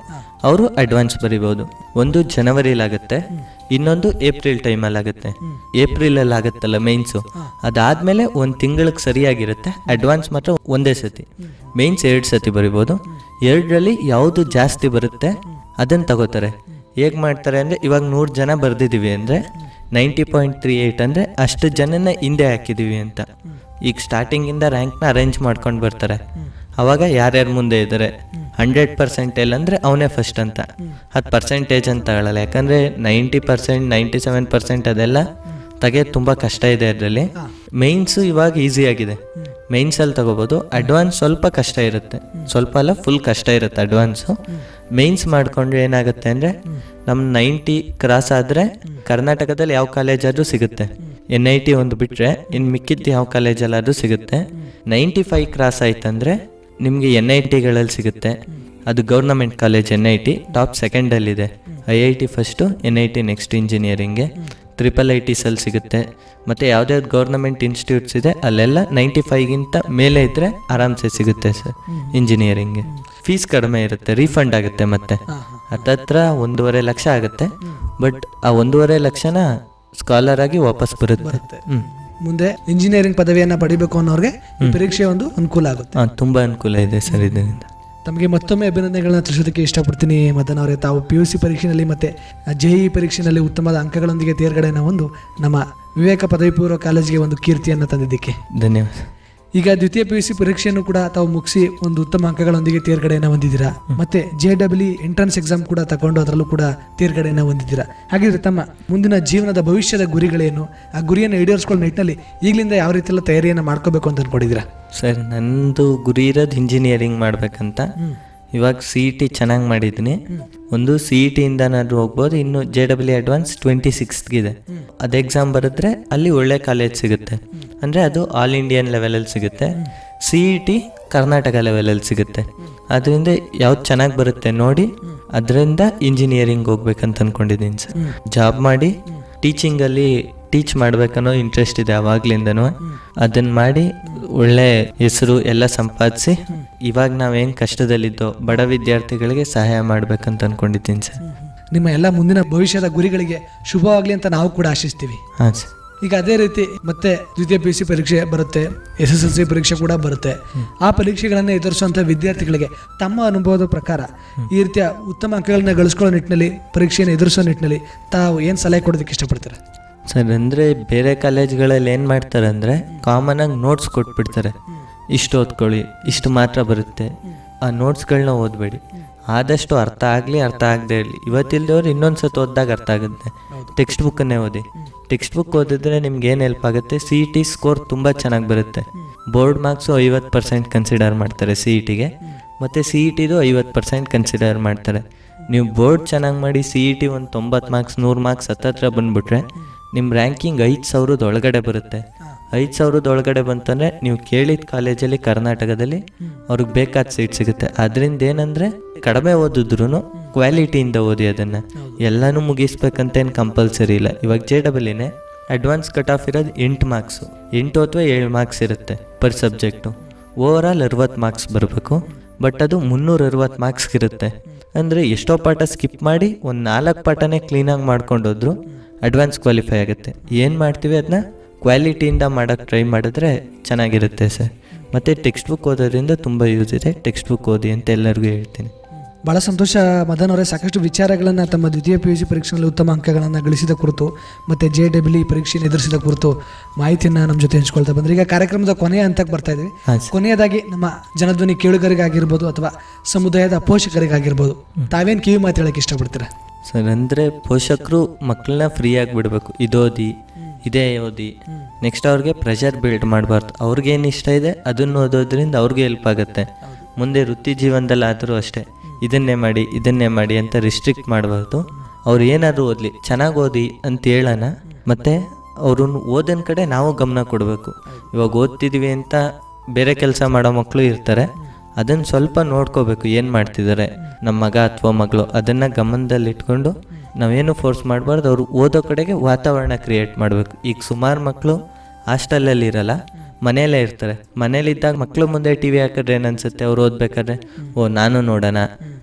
[SPEAKER 2] ಅವರು ಅಡ್ವಾನ್ಸ್ ಬರಿಬೋದು. ಒಂದು ಜನವರಿಲಿ ಆಗುತ್ತೆ, ಇನ್ನೊಂದು ಏಪ್ರಿಲ್ ಟೈಮಲ್ಲಿ ಆಗುತ್ತೆ. ಏಪ್ರಿಲಲ್ಲಿ ಆಗುತ್ತಲ್ಲ ಮೇನ್ಸು ಅದಾದಮೇಲೆ ಒಂದು ತಿಂಗಳಿಗೆ ಸರಿಯಾಗಿರುತ್ತೆ ಅಡ್ವಾನ್ಸ್ ಮಾತ್ರ ಒಂದೇ ಸತಿ. ಮೇನ್ಸ್ ಎರಡು ಸತಿ ಬರಿಬೋದು. ಎರಡರಲ್ಲಿ ಯಾವುದು ಜಾಸ್ತಿ ಬರುತ್ತೆ ಅದನ್ನು ತಗೋತಾರೆ. ಹೇಗೆ ಮಾಡ್ತಾರೆ ಅಂದರೆ, ಇವಾಗ ನೂರು ಜನ ಬರೆದಿದ್ದೀವಿ ಅಂದರೆ ನೈಂಟಿ ಪಾಯಿಂಟ್ ತ್ರೀ ಏಯ್ಟ್ ಅಂದರೆ ಅಷ್ಟು ಜನನ ಹಿಂದೆ ಹಾಕಿದ್ದೀವಿ ಅಂತ. ಈಗ ಸ್ಟಾರ್ಟಿಂಗಿಂದ ರ್ಯಾಂಕ್ನ ಅರೇಂಜ್ ಮಾಡ್ಕೊಂಡು ಬರ್ತಾರೆ. ಅವಾಗ ಯಾರ್ಯಾರು ಮುಂದೆ ಇದ್ದಾರೆ? ಹಂಡ್ರೆಡ್ ಪರ್ಸೆಂಟೇಲ್ ಅಂದರೆ ಅವನೇ ಫಸ್ಟ್ ಅಂತ. ಹತ್ತು ಪರ್ಸೆಂಟೇಜ್ ಅಂತ ಹೇಳಲ್ಲ. ಯಾಕಂದರೆ ninety percent, ninety seven percent ಅದೆಲ್ಲ ತೆಗೆಯೋದು ತುಂಬ ಕಷ್ಟ ಇದೆ ಅದರಲ್ಲಿ. ಮೇಯ್ನ್ಸು ಇವಾಗ ಈಸಿ ಆಗಿದೆ. ಮೇಯ್ನ್ಸಲ್ಲಿ ತಗೋಬೋದು. ಅಡ್ವಾನ್ಸ್ ಸ್ವಲ್ಪ ಕಷ್ಟ ಇರುತ್ತೆ. ಸ್ವಲ್ಪ ಅಲ್ಲ ಫುಲ್ ಕಷ್ಟ ಇರುತ್ತೆ ಅಡ್ವಾನ್ಸು ಮೈನ್ಸ್ ಮಾಡಿಕೊಂಡ್ರೆ ಏನಾಗುತ್ತೆ ಅಂದರೆ ನಮ್ಮ ನೈಂಟಿ ಕ್ರಾಸ್ ಆದರೆ ಕರ್ನಾಟಕದಲ್ಲಿ ಯಾವ ಕಾಲೇಜಾದರೂ ಸಿಗುತ್ತೆ. ಎನ್ ಐ ಟಿ ಒಂದು ಬಿಟ್ಟರೆ ಇನ್ನು ಮಿಕ್ಕಿದ್ದು ಯಾವ ಕಾಲೇಜಲ್ಲಾದರೂ ಸಿಗುತ್ತೆ. ನೈಂಟಿ ಫೈವ್ ಕ್ರಾಸ್ ಆಯ್ತಂದರೆ ನಿಮಗೆ ಎನ್ ಐ ಟಿಗಳಲ್ಲಿ ಸಿಗುತ್ತೆ. ಅದು government college N I T top ಸೆಕೆಂಡಲ್ಲಿದೆ. I I T first N I T next ಇಂಜಿನಿಯರಿಂಗ್ಗೆ. Triple I ಟಿಸಲ್ಲಿ ಸಿಗುತ್ತೆ. ಮತ್ತು ಯಾವುದ್ಯಾವ್ದು ಗೌರ್ನಮೆಂಟ್ ಇನ್ಸ್ಟಿಟ್ಯೂಟ್ಸ್ ಇದೆ, ಅಲ್ಲೆಲ್ಲ ನೈಂಟಿ ಫೈವ್ಗಿಂತ ಮೇಲೆ ಇದ್ದರೆ ಆರಾಮ್ಸೆ ಸಿಗುತ್ತೆ ಸರ್, ಇಂಜಿನಿಯರಿಂಗ್ಗೆ. ಫೀಸ್ ಕಡಿಮೆ ಇರುತ್ತೆ, ರೀಫಂಡ್ ಆಗುತ್ತೆ ಮತ್ತೆ. ಹತ್ತತ್ರ ಒಂದೂವರೆ ಲಕ್ಷ ಆಗುತ್ತೆ. ಬಟ್ ಆ ಒಂದೂವರೆ ಲಕ್ಷನ ಸ್ಕಾಲರ್ ಆಗಿ ವಾಪಸ್ ಬರುತ್ತೆ.
[SPEAKER 1] ಮುಂದೆ ಇಂಜಿನಿಯರಿಂಗ್ ಪದವಿಯನ್ನ ಪಡಿಬೇಕು ಅನ್ನೋರಿಗೆ ಈ ಪರೀಕ್ಷೆ ಒಂದು ಅನುಕೂಲ ಆಗುತ್ತೆ.
[SPEAKER 2] ತುಂಬಾ ತುಂಬ ಅನುಕೂಲ ಇದೆ ಸರ್ ಇದರಿಂದ.
[SPEAKER 1] ತಮಗೆ ಮತ್ತೊಮ್ಮೆ ಅಭಿನಂದನೆಗಳನ್ನ ತಿಳಿಸೋದಕ್ಕೆ ಇಷ್ಟಪಡ್ತೀನಿ. ಮದನ್ ಅವರೇ ತಾವು ಪಿ ಯು ಸಿ ಪರೀಕ್ಷೆಯಲ್ಲಿ ಮತ್ತು ಜೆ ಇ ಪರೀಕ್ಷೆಯಲ್ಲಿ ಉತ್ತಮವಾದ ಅಂಕಗಳೊಂದಿಗೆ ತೇರ್ಗಡೆಯನ್ನು ಒಂದು ನಮ್ಮ ವಿವೇಕ ಪದವಿ ಪೂರ್ವ ಕಾಲೇಜಿಗೆ ಒಂದು ಕೀರ್ತಿಯನ್ನು ತಂದಿದ್ದಕ್ಕೆ.
[SPEAKER 2] ಧನ್ಯವಾದ.
[SPEAKER 1] ಈಗ ದ್ವಿತೀಯ ಪಿ ಯು ಸಿ ಪರೀಕ್ಷೆಯನ್ನು ಕೂಡ ತಾವು ಮುಗಿಸಿ ಒಂದು ಉತ್ತಮ ಅಂಕಗಳೊಂದಿಗೆ ತೇರ್ಗಡೆಯನ್ನು ಹೊಂದಿದ್ದೀರಾ? ಮತ್ತೆ ಜೆ ಡಬ್ಲ್ಯೂ ಎಂಟ್ರೆನ್ಸ್ ಎಕ್ಸಾಮ್ ಕೂಡ ತಗೊಂಡು ಅದರಲ್ಲೂ ಕೂಡ ತೇರ್ಗಡೆಯನ್ನು ಹೊಂದಿದ್ದೀರಾ? ಹಾಗಿದ್ರೆ ತಮ್ಮ ಮುಂದಿನ ಜೀವನದ ಭವಿಷ್ಯದ ಗುರಿಗಳೇನು? ಆ ಗುರಿಯನ್ನು ಈಡೇರಿಸ್ಕೊಳ್ಳೋ ನಿಟ್ಟಿನಲ್ಲಿ ಈಗಲಿಂದ ಯಾವ ರೀತಿ ಎಲ್ಲ ತಯಾರಿಯನ್ನು ಮಾಡ್ಕೋಬೇಕು ಅಂತ ಅನ್ಕೊಂಡಿದ್ದೀರಾ?
[SPEAKER 2] ಸರ್ ನಂದು ಗುರಿ ಇರೋದು ಇಂಜಿನಿಯರಿಂಗ್ ಮಾಡ್ಬೇಕಂತ. ಇವಾಗ ಸಿ ಇ ಟಿ ಚೆನ್ನಾಗಿ ಮಾಡಿದ್ದೀನಿ. ಒಂದು ಸಿ ಇ ನಾನು ಹೋಗ್ಬೋದು ಇನ್ನು ಜೆ ಡಬ್ಲ್ಯೂ ಅಡ್ವಾನ್ಸ್ ಟ್ವೆಂಟಿ ಸಿಕ್ಸ್ಗಿದೆ ಅದು ಎಕ್ಸಾಮ್ ಬರೆದ್ರೆ ಅಲ್ಲಿ ಒಳ್ಳೆ ಕಾಲೇಜ್ ಸಿಗುತ್ತೆ. ಅಂದರೆ ಅದು ಆಲ್ ಇಂಡಿಯನ್ ಲೆವೆಲಲ್ಲಿ ಸಿಗುತ್ತೆ. ಸಿ ಇ ಟಿ ಕರ್ನಾಟಕ ಲೆವೆಲಲ್ಲಿ ಸಿಗುತ್ತೆ. ಅದರಿಂದ ಯಾವ್ದು ಚೆನ್ನಾಗಿ ಬರುತ್ತೆ ನೋಡಿ ಅದರಿಂದ ಇಂಜಿನಿಯರಿಂಗ್ ಹೋಗ್ಬೇಕಂತ ಅನ್ಕೊಂಡಿದ್ದೀನಿ ಸರ್. ಜಾಬ್ ಮಾಡಿ ಟೀಚಿಂಗಲ್ಲಿ ಟೀಚ್ ಮಾಡ್ಬೇಕನ್ನೋ ಇಂಟ್ರೆಸ್ಟ್ ಇದೆ ಅವಾಗ್ಲಿಂದನೂ. ಅದನ್ನ ಮಾಡಿ ಒಳ್ಳೆ ಹೆಸರು ಎಲ್ಲ ಸಂಪಾದಿಸಿ ಇವಾಗ ನಾವೇನು ಕಷ್ಟದಲ್ಲಿದ್ದೋ ಬಡ ವಿದ್ಯಾರ್ಥಿಗಳಿಗೆ ಸಹಾಯ ಮಾಡ್ಬೇಕಂತ ಅನ್ಕೊಂಡಿದ್ದೀನಿ ಸರ್.
[SPEAKER 1] ನಿಮ್ಮ ಎಲ್ಲ ಮುಂದಿನ ಭವಿಷ್ಯದ ಗುರಿಗಳಿಗೆ ಶುಭವಾಗಲಿ ಅಂತ ನಾವು ಕೂಡ ಆಶಿಸ್ತೀವಿ.
[SPEAKER 2] ಹಾಂ ಸರ್.
[SPEAKER 1] ಈಗ ಅದೇ ರೀತಿ ಮತ್ತೆ ದ್ವಿತೀಯ ಪಿ ಯು ಸಿ ಪರೀಕ್ಷೆ ಬರುತ್ತೆ ಎಸ್ ಎಸ್ ಎಲ್ ಸಿ ಪರೀಕ್ಷೆ ಕೂಡ ಬರುತ್ತೆ. ಆ ಪರೀಕ್ಷೆಗಳನ್ನು ಎದುರಿಸುವಂಥ ವಿದ್ಯಾರ್ಥಿಗಳಿಗೆ ತಮ್ಮ ಅನುಭವದ ಪ್ರಕಾರ ಈ ರೀತಿಯ ಉತ್ತಮ ಅಂಕಗಳನ್ನ ಗಳಿಸ್ಕೊಳ್ಳೋ ನಿಟ್ಟಿನಲ್ಲಿ, ಪರೀಕ್ಷೆಯನ್ನು ಎದುರಿಸೋ ನಿಟ್ಟಿನಲ್ಲಿ ತಾವು ಏನು ಸಲಹೆ ಕೊಡೋದಕ್ಕೆ ಇಷ್ಟಪಡ್ತಾರೆ?
[SPEAKER 2] ಸರ್, ಅಂದರೆ ಬೇರೆ ಕಾಲೇಜ್ಗಳಲ್ಲಿ ಏನು ಮಾಡ್ತಾರೆ ಅಂದರೆ ಆಗಿ ನೋಟ್ಸ್ ಕೊಟ್ಬಿಡ್ತಾರೆ. ಇಷ್ಟು ಓದ್ಕೊಳ್ಳಿ, ಇಷ್ಟು ಮಾತ್ರ ಬರುತ್ತೆ. ಆ ನೋಟ್ಸ್ಗಳನ್ನ ಓದಬೇಡಿ. ಆದಷ್ಟು ಅರ್ಥ ಆಗಲಿ ಅರ್ಥ ಆಗದೆ ಇರಲಿ. ಇವತ್ತಿಲ್ದವ್ರು ಇನ್ನೊಂದು ಸತಿ ಓದ್ದಾಗ ಅರ್ಥ ಆಗುತ್ತೆ. ಟೆಕ್ಸ್ಟ್ ಬುಕ್ಕನ್ನೇ ಓದಿ. ಟೆಕ್ಸ್ಟ್ ಬುಕ್ ಓದಿದ್ರೆ ನಿಮ್ಗೆ ಏನು ಹೆಲ್ಪ್ ಆಗುತ್ತೆ? ಸಿ ಇ ಟಿ ಸ್ಕೋರ್ ತುಂಬ ಚೆನ್ನಾಗಿ ಬರುತ್ತೆ. ಬೋರ್ಡ್ ಮಾರ್ಕ್ಸು ಐವತ್ತು ಪರ್ಸೆಂಟ್ ಕನ್ಸಿಡರ್ ಮಾಡ್ತಾರೆ ಸಿ ಇ ಟಿಗೆ ಮತ್ತು ಸಿ ಇ ಟಿದು ಐವತ್ತು ಪರ್ಸೆಂಟ್ ಕನ್ಸಿಡರ್ ಮಾಡ್ತಾರೆ. ನೀವು ಬೋರ್ಡ್ ಚೆನ್ನಾಗಿ ಮಾಡಿ ಸಿ ಇ ಟಿ ಒಂದು ತೊಂಬತ್ತು ಮಾರ್ಕ್ಸ್ ನೂರು ಮಾರ್ಕ್ಸ್ ಹತ್ತತ್ರ ಬಂದುಬಿಟ್ರೆ ನಿಮ್ಮ ರ್ಯಾಂಕಿಂಗ್ ಐದು ಸಾವಿರದ ಒಳಗಡೆ ಬರುತ್ತೆ. ಐದು ಸಾವಿರದ ಒಳಗಡೆ ಬಂತಂದರೆ ನೀವು ಕೇಳಿದ ಕಾಲೇಜಲ್ಲಿ ಕರ್ನಾಟಕದಲ್ಲಿ ಅವ್ರಿಗೆ ಬೇಕಾದ ಸೀಟ್ ಸಿಗುತ್ತೆ. ಅದರಿಂದ ಏನಂದರೆ ಕಡಿಮೆ ಓದಿದ್ರು ಕ್ವಾಲಿಟಿಯಿಂದ ಓದಿ ಅದನ್ನು. ಎಲ್ಲನೂ ಮುಗಿಸ್ಬೇಕಂತ ಏನು ಕಂಪಲ್ಸರಿ ಇಲ್ಲ. ಇವಾಗ ಜೆ ಡಬಲಿನೇ ಅಡ್ವಾನ್ಸ್ ಕಟ್ ಆಫ್ ಇರೋದು ಎಂಟು ಮಾರ್ಕ್ಸು ಎಂಟು ಅಥವಾ ಏಳು ಮಾರ್ಕ್ಸ್ ಇರುತ್ತೆ ಪರ್ ಸಬ್ಜೆಕ್ಟು ಓವರ್ ಆಲ್ ಅರವತ್ತು ಮಾರ್ಕ್ಸ್ ಬರಬೇಕು. ಬಟ್ ಅದು ಮುನ್ನೂರ ಅರವತ್ತು ಮಾರ್ಕ್ಸ್ ಇರುತ್ತೆ. ಅಂದರೆ ಎಷ್ಟೋ ಪಾಠ ಸ್ಕಿಪ್ ಮಾಡಿ ಒಂದು ನಾಲ್ಕು ಪಾಠನೇ ಕ್ಲೀನಾಗಿ ಮಾಡ್ಕೊಂಡೋದ್ರು ಅಡ್ವಾನ್ಸ್ ಕ್ವಾಲಿಫೈ ಆಗುತ್ತೆ. ಏನು ಮಾಡ್ತೀವಿ ಅದನ್ನ ಕ್ವಾಲಿಟಿಯಿಂದ ಮಾಡೋಕ್ಕೆ ಟ್ರೈ ಮಾಡಿದ್ರೆ ಚೆನ್ನಾಗಿರುತ್ತೆ ಸರ್. ಮತ್ತು ಟೆಕ್ಸ್ಟ್ ಬುಕ್ ಓದೋದ್ರಿಂದ ತುಂಬ ಯೂಸ್ ಇದೆ. ಟೆಕ್ಸ್ಟ್ ಬುಕ್ ಓದಿ ಅಂತ ಎಲ್ಲರಿಗೂ ಹೇಳ್ತೀನಿ.
[SPEAKER 1] ಭಾಳ ಸಂತೋಷ ಮದನ್ ಅವರೇ. ಸಾಕಷ್ಟು ವಿಚಾರಗಳನ್ನು ತಮ್ಮ ದ್ವಿತೀಯ ಪಿ ಯು ಸಿ ಪರೀಕ್ಷೆಯಲ್ಲಿ ಉತ್ತಮ ಅಂಕಗಳನ್ನು ಗಳಿಸಿದ ಕುರಿತು ಮತ್ತು ಜೆ ಡಬ್ಲ್ಯೂ ಪರೀಕ್ಷೆಯನ್ನು ಎದುರಿಸಿದ ಕುರಿತು ಮಾಹಿತಿಯನ್ನು ನಮ್ಮ ಜೊತೆ ಹಂಚ್ಕೊಳ್ತಾ ಬಂದರೆ. ಈಗ ಕಾರ್ಯಕ್ರಮದ ಕೊನೆಯ ಹಂತಕ್ಕೆ ಬರ್ತಾ ಇದ್ದೀವಿ ಕೊನೆಯದಾಗಿ ನಮ್ಮ ಜನಧ್ವನಿ ಕೇಳುಗರಿಗಾಗಿರ್ಬೋದು ಅಥವಾ ಸಮುದಾಯದ ಪೋಷಕರಿಗಾಗಿರ್ಬೋದು ತಾವೇನು ಕಿವಿ ಮಾತು ಹೇಳೋಕ್ಕೆ ಇಷ್ಟಪಡ್ತೀರಾ?
[SPEAKER 2] ಸರ್ ಅಂದರೆ ಪೋಷಕರು ಮಕ್ಕಳನ್ನ ಫ್ರೀಯಾಗಿ ಬಿಡಬೇಕು. ಇದೋದಿ ಇದೇ ಓದಿ. ನೆಕ್ಸ್ಟ್ ಅವ್ರಿಗೆ ಪ್ರೆಷರ್ ಬಿಲ್ಡ್ ಮಾಡಬಾರ್ದು. ಅವ್ರಿಗೇನು ಇಷ್ಟ ಇದೆ ಅದನ್ನು ಓದೋದ್ರಿಂದ ಅವ್ರಿಗೆ ಹೆಲ್ಪ್ ಆಗುತ್ತೆ. ಮುಂದೆ ವೃತ್ತಿ ಜೀವನದಲ್ಲಾದರೂ ಅಷ್ಟೇ. ಇದನ್ನೇ ಮಾಡಿ ಇದನ್ನೇ ಮಾಡಿ ಅಂತ ರಿಸ್ಟ್ರಿಕ್ಟ್ ಮಾಡಬಾರ್ದು. ಅವ್ರು ಏನಾದರೂ ಓದಲಿ. ಚೆನ್ನಾಗಿ ಓದಿ ಅಂತ ಹೇಳೋಣ. ಮತ್ತು ಅವ್ರನ್ನ ಓದಿನ ಕಡೆ ನಾವು ಗಮನ ಕೊಡಬೇಕು. ಇವಾಗ ಓದ್ತಿದ್ವಿ ಅಂತ ಬೇರೆ ಕೆಲಸ ಮಾಡೋ ಮಕ್ಕಳು ಇರ್ತಾರೆ. ಅದನ್ನು ಸ್ವಲ್ಪ ನೋಡ್ಕೋಬೇಕು ಏನು ಮಾಡ್ತಿದ್ದಾರೆ. ನಮ್ಮ ಮಗ ಅಥವಾ ಮಗಳು ಅದನ್ನು ಗಮನದಲ್ಲಿಟ್ಕೊಂಡು ನಾವೇನು ಫೋರ್ಸ್ ಮಾಡಬಾರ್ದು ಅವರು ಓದೋ ಕಡೆಗೆ ವಾತಾವರಣ ಕ್ರಿಯೇಟ್ ಮಾಡಬೇಕು. ಈಗ ಸುಮಾರು ಮಕ್ಕಳು ಹಾಸ್ಟೆಲಲ್ಲಿ ಇರಲ್ಲ ಮನೆಯಲ್ಲೇ ಇರ್ತಾರೆ. ಮನೇಲಿದ್ದಾಗ ಮಕ್ಕಳು ಮುಂದೆ ಟಿ ವಿ ಹಾಕಿದ್ರೆ ಏನು ಅನಿಸುತ್ತೆ ಅವ್ರು ಓದ್ಬೇಕಾದ್ರೆ ಓ ನಾನು ನೋಡೋಣ.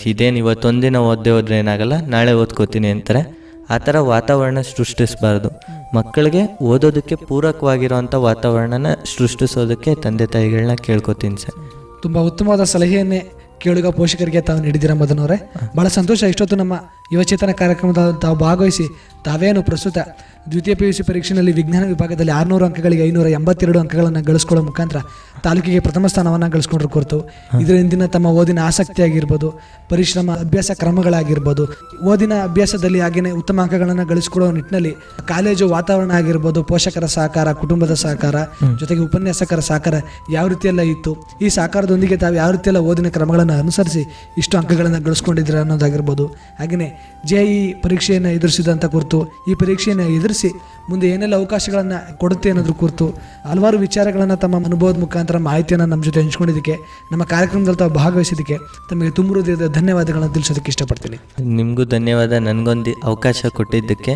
[SPEAKER 2] ಇದೇನು ಇವತ್ತೊಂದಿನ ಓದದೆ ಹೋದ್ರೆ ಏನಾಗಲ್ಲ ನಾಳೆ ಓದ್ಕೋತೀನಿ ಅಂತಾರೆ. ಆ ಥರ ವಾತಾವರಣ ಸೃಷ್ಟಿಸಬಾರ್ದು. ಮಕ್ಕಳಿಗೆ ಓದೋದಕ್ಕೆ ಪೂರಕವಾಗಿರೋವಂಥ ವಾತಾವರಣನ ಸೃಷ್ಟಿಸೋದಕ್ಕೆ ತಂದೆ ತಾಯಿಗಳನ್ನ ಕೇಳ್ಕೊತೀನಿ ಸರ್.
[SPEAKER 1] ತುಂಬ ಉತ್ತಮವಾದ ಸಲಹೆಯನ್ನೇ ಕೇಳುಗ ಪೋಷಕರಿಗೆ ತಾವು ನೀಡಿದ್ದೀರಾ ಮದನವರೇ ಅವರೇ. ಭಾಳ ಸಂತೋಷ. ಇಷ್ಟೊತ್ತು ನಮ್ಮ ಯುವಚೇತನ ಕಾರ್ಯಕ್ರಮದ ತಾವು ಭಾಗವಹಿಸಿ ತಾವೇನು ಪ್ರಸ್ತುತ ದ್ವಿತೀಯ ಪಿ ಯು ಸಿ ಪರೀಕ್ಷೆಯಲ್ಲಿ ವಿಜ್ಞಾನ ವಿಭಾಗದಲ್ಲಿ ಆರುನೂರು ಅಂಕಗಳಿಗೆ ಐನೂರ ಎಂಬತ್ತೆರಡು ಅಂಕಗಳನ್ನು ಗಳಿಸ್ಕೊಳ್ಳೋ ಮುಖಾಂತರ ತಾಲೂಕಿಗೆ ಪ್ರಥಮ ಸ್ಥಾನವನ್ನು ಗಳಿಸ್ಕೊಂಡ್ರು ಕುರಿತು ಇದರ ಹಿಂದಿನ ತಮ್ಮ ಓದಿನ ಆಸಕ್ತಿ ಆಗಿರ್ಬೋದು ಪರಿಶ್ರಮ, ಅಭ್ಯಾಸ ಕ್ರಮಗಳಾಗಿರ್ಬೋದು, ಓದಿನ ಅಭ್ಯಾಸದಲ್ಲಿ ಹಾಗೆಯೇ ಉತ್ತಮ ಅಂಕಗಳನ್ನು ಗಳಿಸ್ಕೊಳ್ಳೋ ನಿಟ್ಟಿನಲ್ಲಿ ಕಾಲೇಜು ವಾತಾವರಣ ಆಗಿರ್ಬೋದು, ಪೋಷಕರ ಸಹಕಾರ, ಕುಟುಂಬದ ಸಹಕಾರ, ಜೊತೆಗೆ ಉಪನ್ಯಾಸಕರ ಸಹಕಾರ ಯಾವ ರೀತಿಯೆಲ್ಲ ಇತ್ತು, ಈ ಸಹಕಾರದೊಂದಿಗೆ ತಾವು ಯಾವ ರೀತಿಯೆಲ್ಲ ಓದಿನ ಕ್ರಮಗಳನ್ನು ಅನುಸರಿಸಿ ಇಷ್ಟು ಅಂಕಗಳನ್ನು ಗಳಿಸ್ಕೊಂಡಿದ್ದೀರಾ ಅನ್ನೋದಾಗಿರ್ಬೋದು. ಹಾಗೆಯೇ ಜೆ ಇ ಪರೀಕ್ಷೆಯನ್ನು ಎದುರಿಸಿದಂಥ ಕುರಿತು ಈ ಪರೀಕ್ಷೆಯನ್ನು ಎದುರಿಸಿ ಮುಂದೆ ಏನೆಲ್ಲ ಅವಕಾಶಗಳನ್ನು ಕೊಡುತ್ತೆ ಅನ್ನೋದ್ರ ಕುರಿತು ಹಲವಾರು ವಿಚಾರಗಳನ್ನು ತಮ್ಮ ಅನುಭವದ ಮುಖಾಂತರ ಮಾಹಿತಿಯನ್ನು ನಮ್ಮ ಜೊತೆ ಹಂಚ್ಕೊಂಡಿದ್ದಕ್ಕೆ ನಮ್ಮ ಕಾರ್ಯಕ್ರಮದಲ್ಲಿ ತಾವು ಭಾಗವಹಿಸಿದ್ದಕ್ಕೆ ತಮಗೆ ತುಂಬ ಹೃದಯದ ಧನ್ಯವಾದಗಳನ್ನು ತಿಳಿಸೋದಕ್ಕೆ ಇಷ್ಟಪಡ್ತೀನಿ.
[SPEAKER 2] ನಿಮಗೂ ಧನ್ಯವಾದ. ನನಗೊಂದು ಅವಕಾಶ ಕೊಟ್ಟಿದ್ದಕ್ಕೆ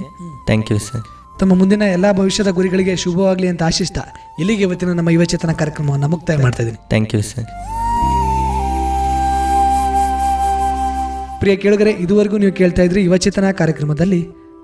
[SPEAKER 2] ಥ್ಯಾಂಕ್ ಯು ಸರ್
[SPEAKER 1] ತಮ್ಮ ಮುಂದಿನ ಎಲ್ಲ ಭವಿಷ್ಯದ ಗುರಿಗಳಿಗೆ ಶುಭವಾಗಲಿ ಅಂತ ಆಶಿಸ್ತಾ ಇಲ್ಲಿಗೆ ಇವತ್ತಿನ ನಮ್ಮ ಯುವಚೇತನ ಕಾರ್ಯಕ್ರಮವನ್ನು ಮುಕ್ತಾಯ ಮಾಡ್ತಾ ಇದ್ದೀನಿ.
[SPEAKER 2] ಥ್ಯಾಂಕ್ ಯು ಸರ್
[SPEAKER 1] ಪ್ರಿಯ ಕೇಳಿದರೆ ಇದುವರೆಗೂ ನೀವು ಕೇಳ್ತಾ ಇದ್ರಿ ಯುವಚೇತನ ಕಾರ್ಯಕ್ರಮದಲ್ಲಿ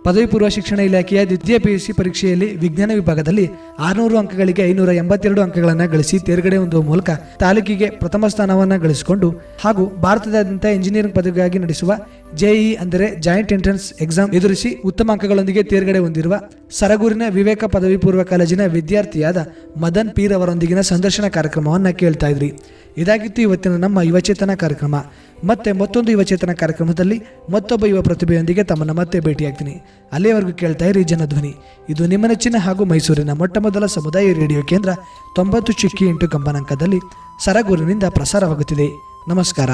[SPEAKER 1] ಪದವಿ ಪೂರ್ವ ಶಿಕ್ಷಣ ಇಲಾಖೆಯ ದ್ವಿತೀಯ ಪಿ ಯು ಸಿ ಪರೀಕ್ಷೆಯಲ್ಲಿ ವಿಜ್ಞಾನ ವಿಭಾಗದಲ್ಲಿ ಆರುನೂರು ಅಂಕಗಳಿಗೆ ಐನೂರ ಎಂಬತ್ತೆರಡು ಅಂಕಗಳನ್ನು ಗಳಿಸಿ ತೇರ್ಗಡೆ ಹೊಂದುವ ಮೂಲಕ ತಾಲೂಕಿಗೆ ಪ್ರಥಮ ಸ್ಥಾನವನ್ನು ಗಳಿಸಿಕೊಂಡು ಹಾಗೂ ಭಾರತದಾದ್ಯಂತ ಇಂಜಿನಿಯರಿಂಗ್ ಪದವಿಗಾಗಿ ನಡೆಸುವ ಜೆಇ ಅಂದರೆ ಜಾಯಿಂಟ್ ಎಂಟ್ರೆನ್ಸ್ ಎಕ್ಸಾಮ್ ಎದುರಿಸಿ ಉತ್ತಮ ಅಂಕಗಳೊಂದಿಗೆ ತೇರ್ಗಡೆ ಹೊಂದಿರುವ ಸರಗೂರಿನ ವಿವೇಕ ಪದವಿ ಪೂರ್ವ ಕಾಲೇಜಿನ ವಿದ್ಯಾರ್ಥಿಯಾದ ಮದನ್ ಪೀರ್ ಅವರೊಂದಿಗಿನ ಸಂದರ್ಶನ ಕಾರ್ಯಕ್ರಮವನ್ನು ಕೇಳ್ತಾ ಇದ್ರಿ. ಇದಾಗಿತ್ತು ಇವತ್ತಿನ ನಮ್ಮ ಯುವಚೇತನ ಕಾರ್ಯಕ್ರಮ. ಮತ್ತೆ ಮತ್ತೊಂದು ಯುವಚೇತನ ಕಾರ್ಯಕ್ರಮದಲ್ಲಿ ಮತ್ತೊಬ್ಬ ಯುವ ಪ್ರತಿಭೆಯೊಂದಿಗೆ ತಮ್ಮನ್ನು ಮತ್ತೆ ಭೇಟಿಯಾಗ್ತೀನಿ. ಅಲ್ಲಿಯವರೆಗೂ ಕೇಳ್ತಾ ಇರಿ ಜನಧ್ವನಿ. ಇದು ನಿಮ್ಮ ನೆಚ್ಚಿನ ಹಾಗೂ ಮೈಸೂರಿನ ಮೊಟ್ಟ ಮೊದಲ ಸಮುದಾಯ ರೇಡಿಯೋ ಕೇಂದ್ರ ತೊಂಬತ್ತು ಚಿಕ್ಕಿ ಎಂಟು ಕಂಬನಾಂಕದಲ್ಲಿ ಸರಗೂರಿನಿಂದ ಪ್ರಸಾರವಾಗುತ್ತಿದೆ. ನಮಸ್ಕಾರ.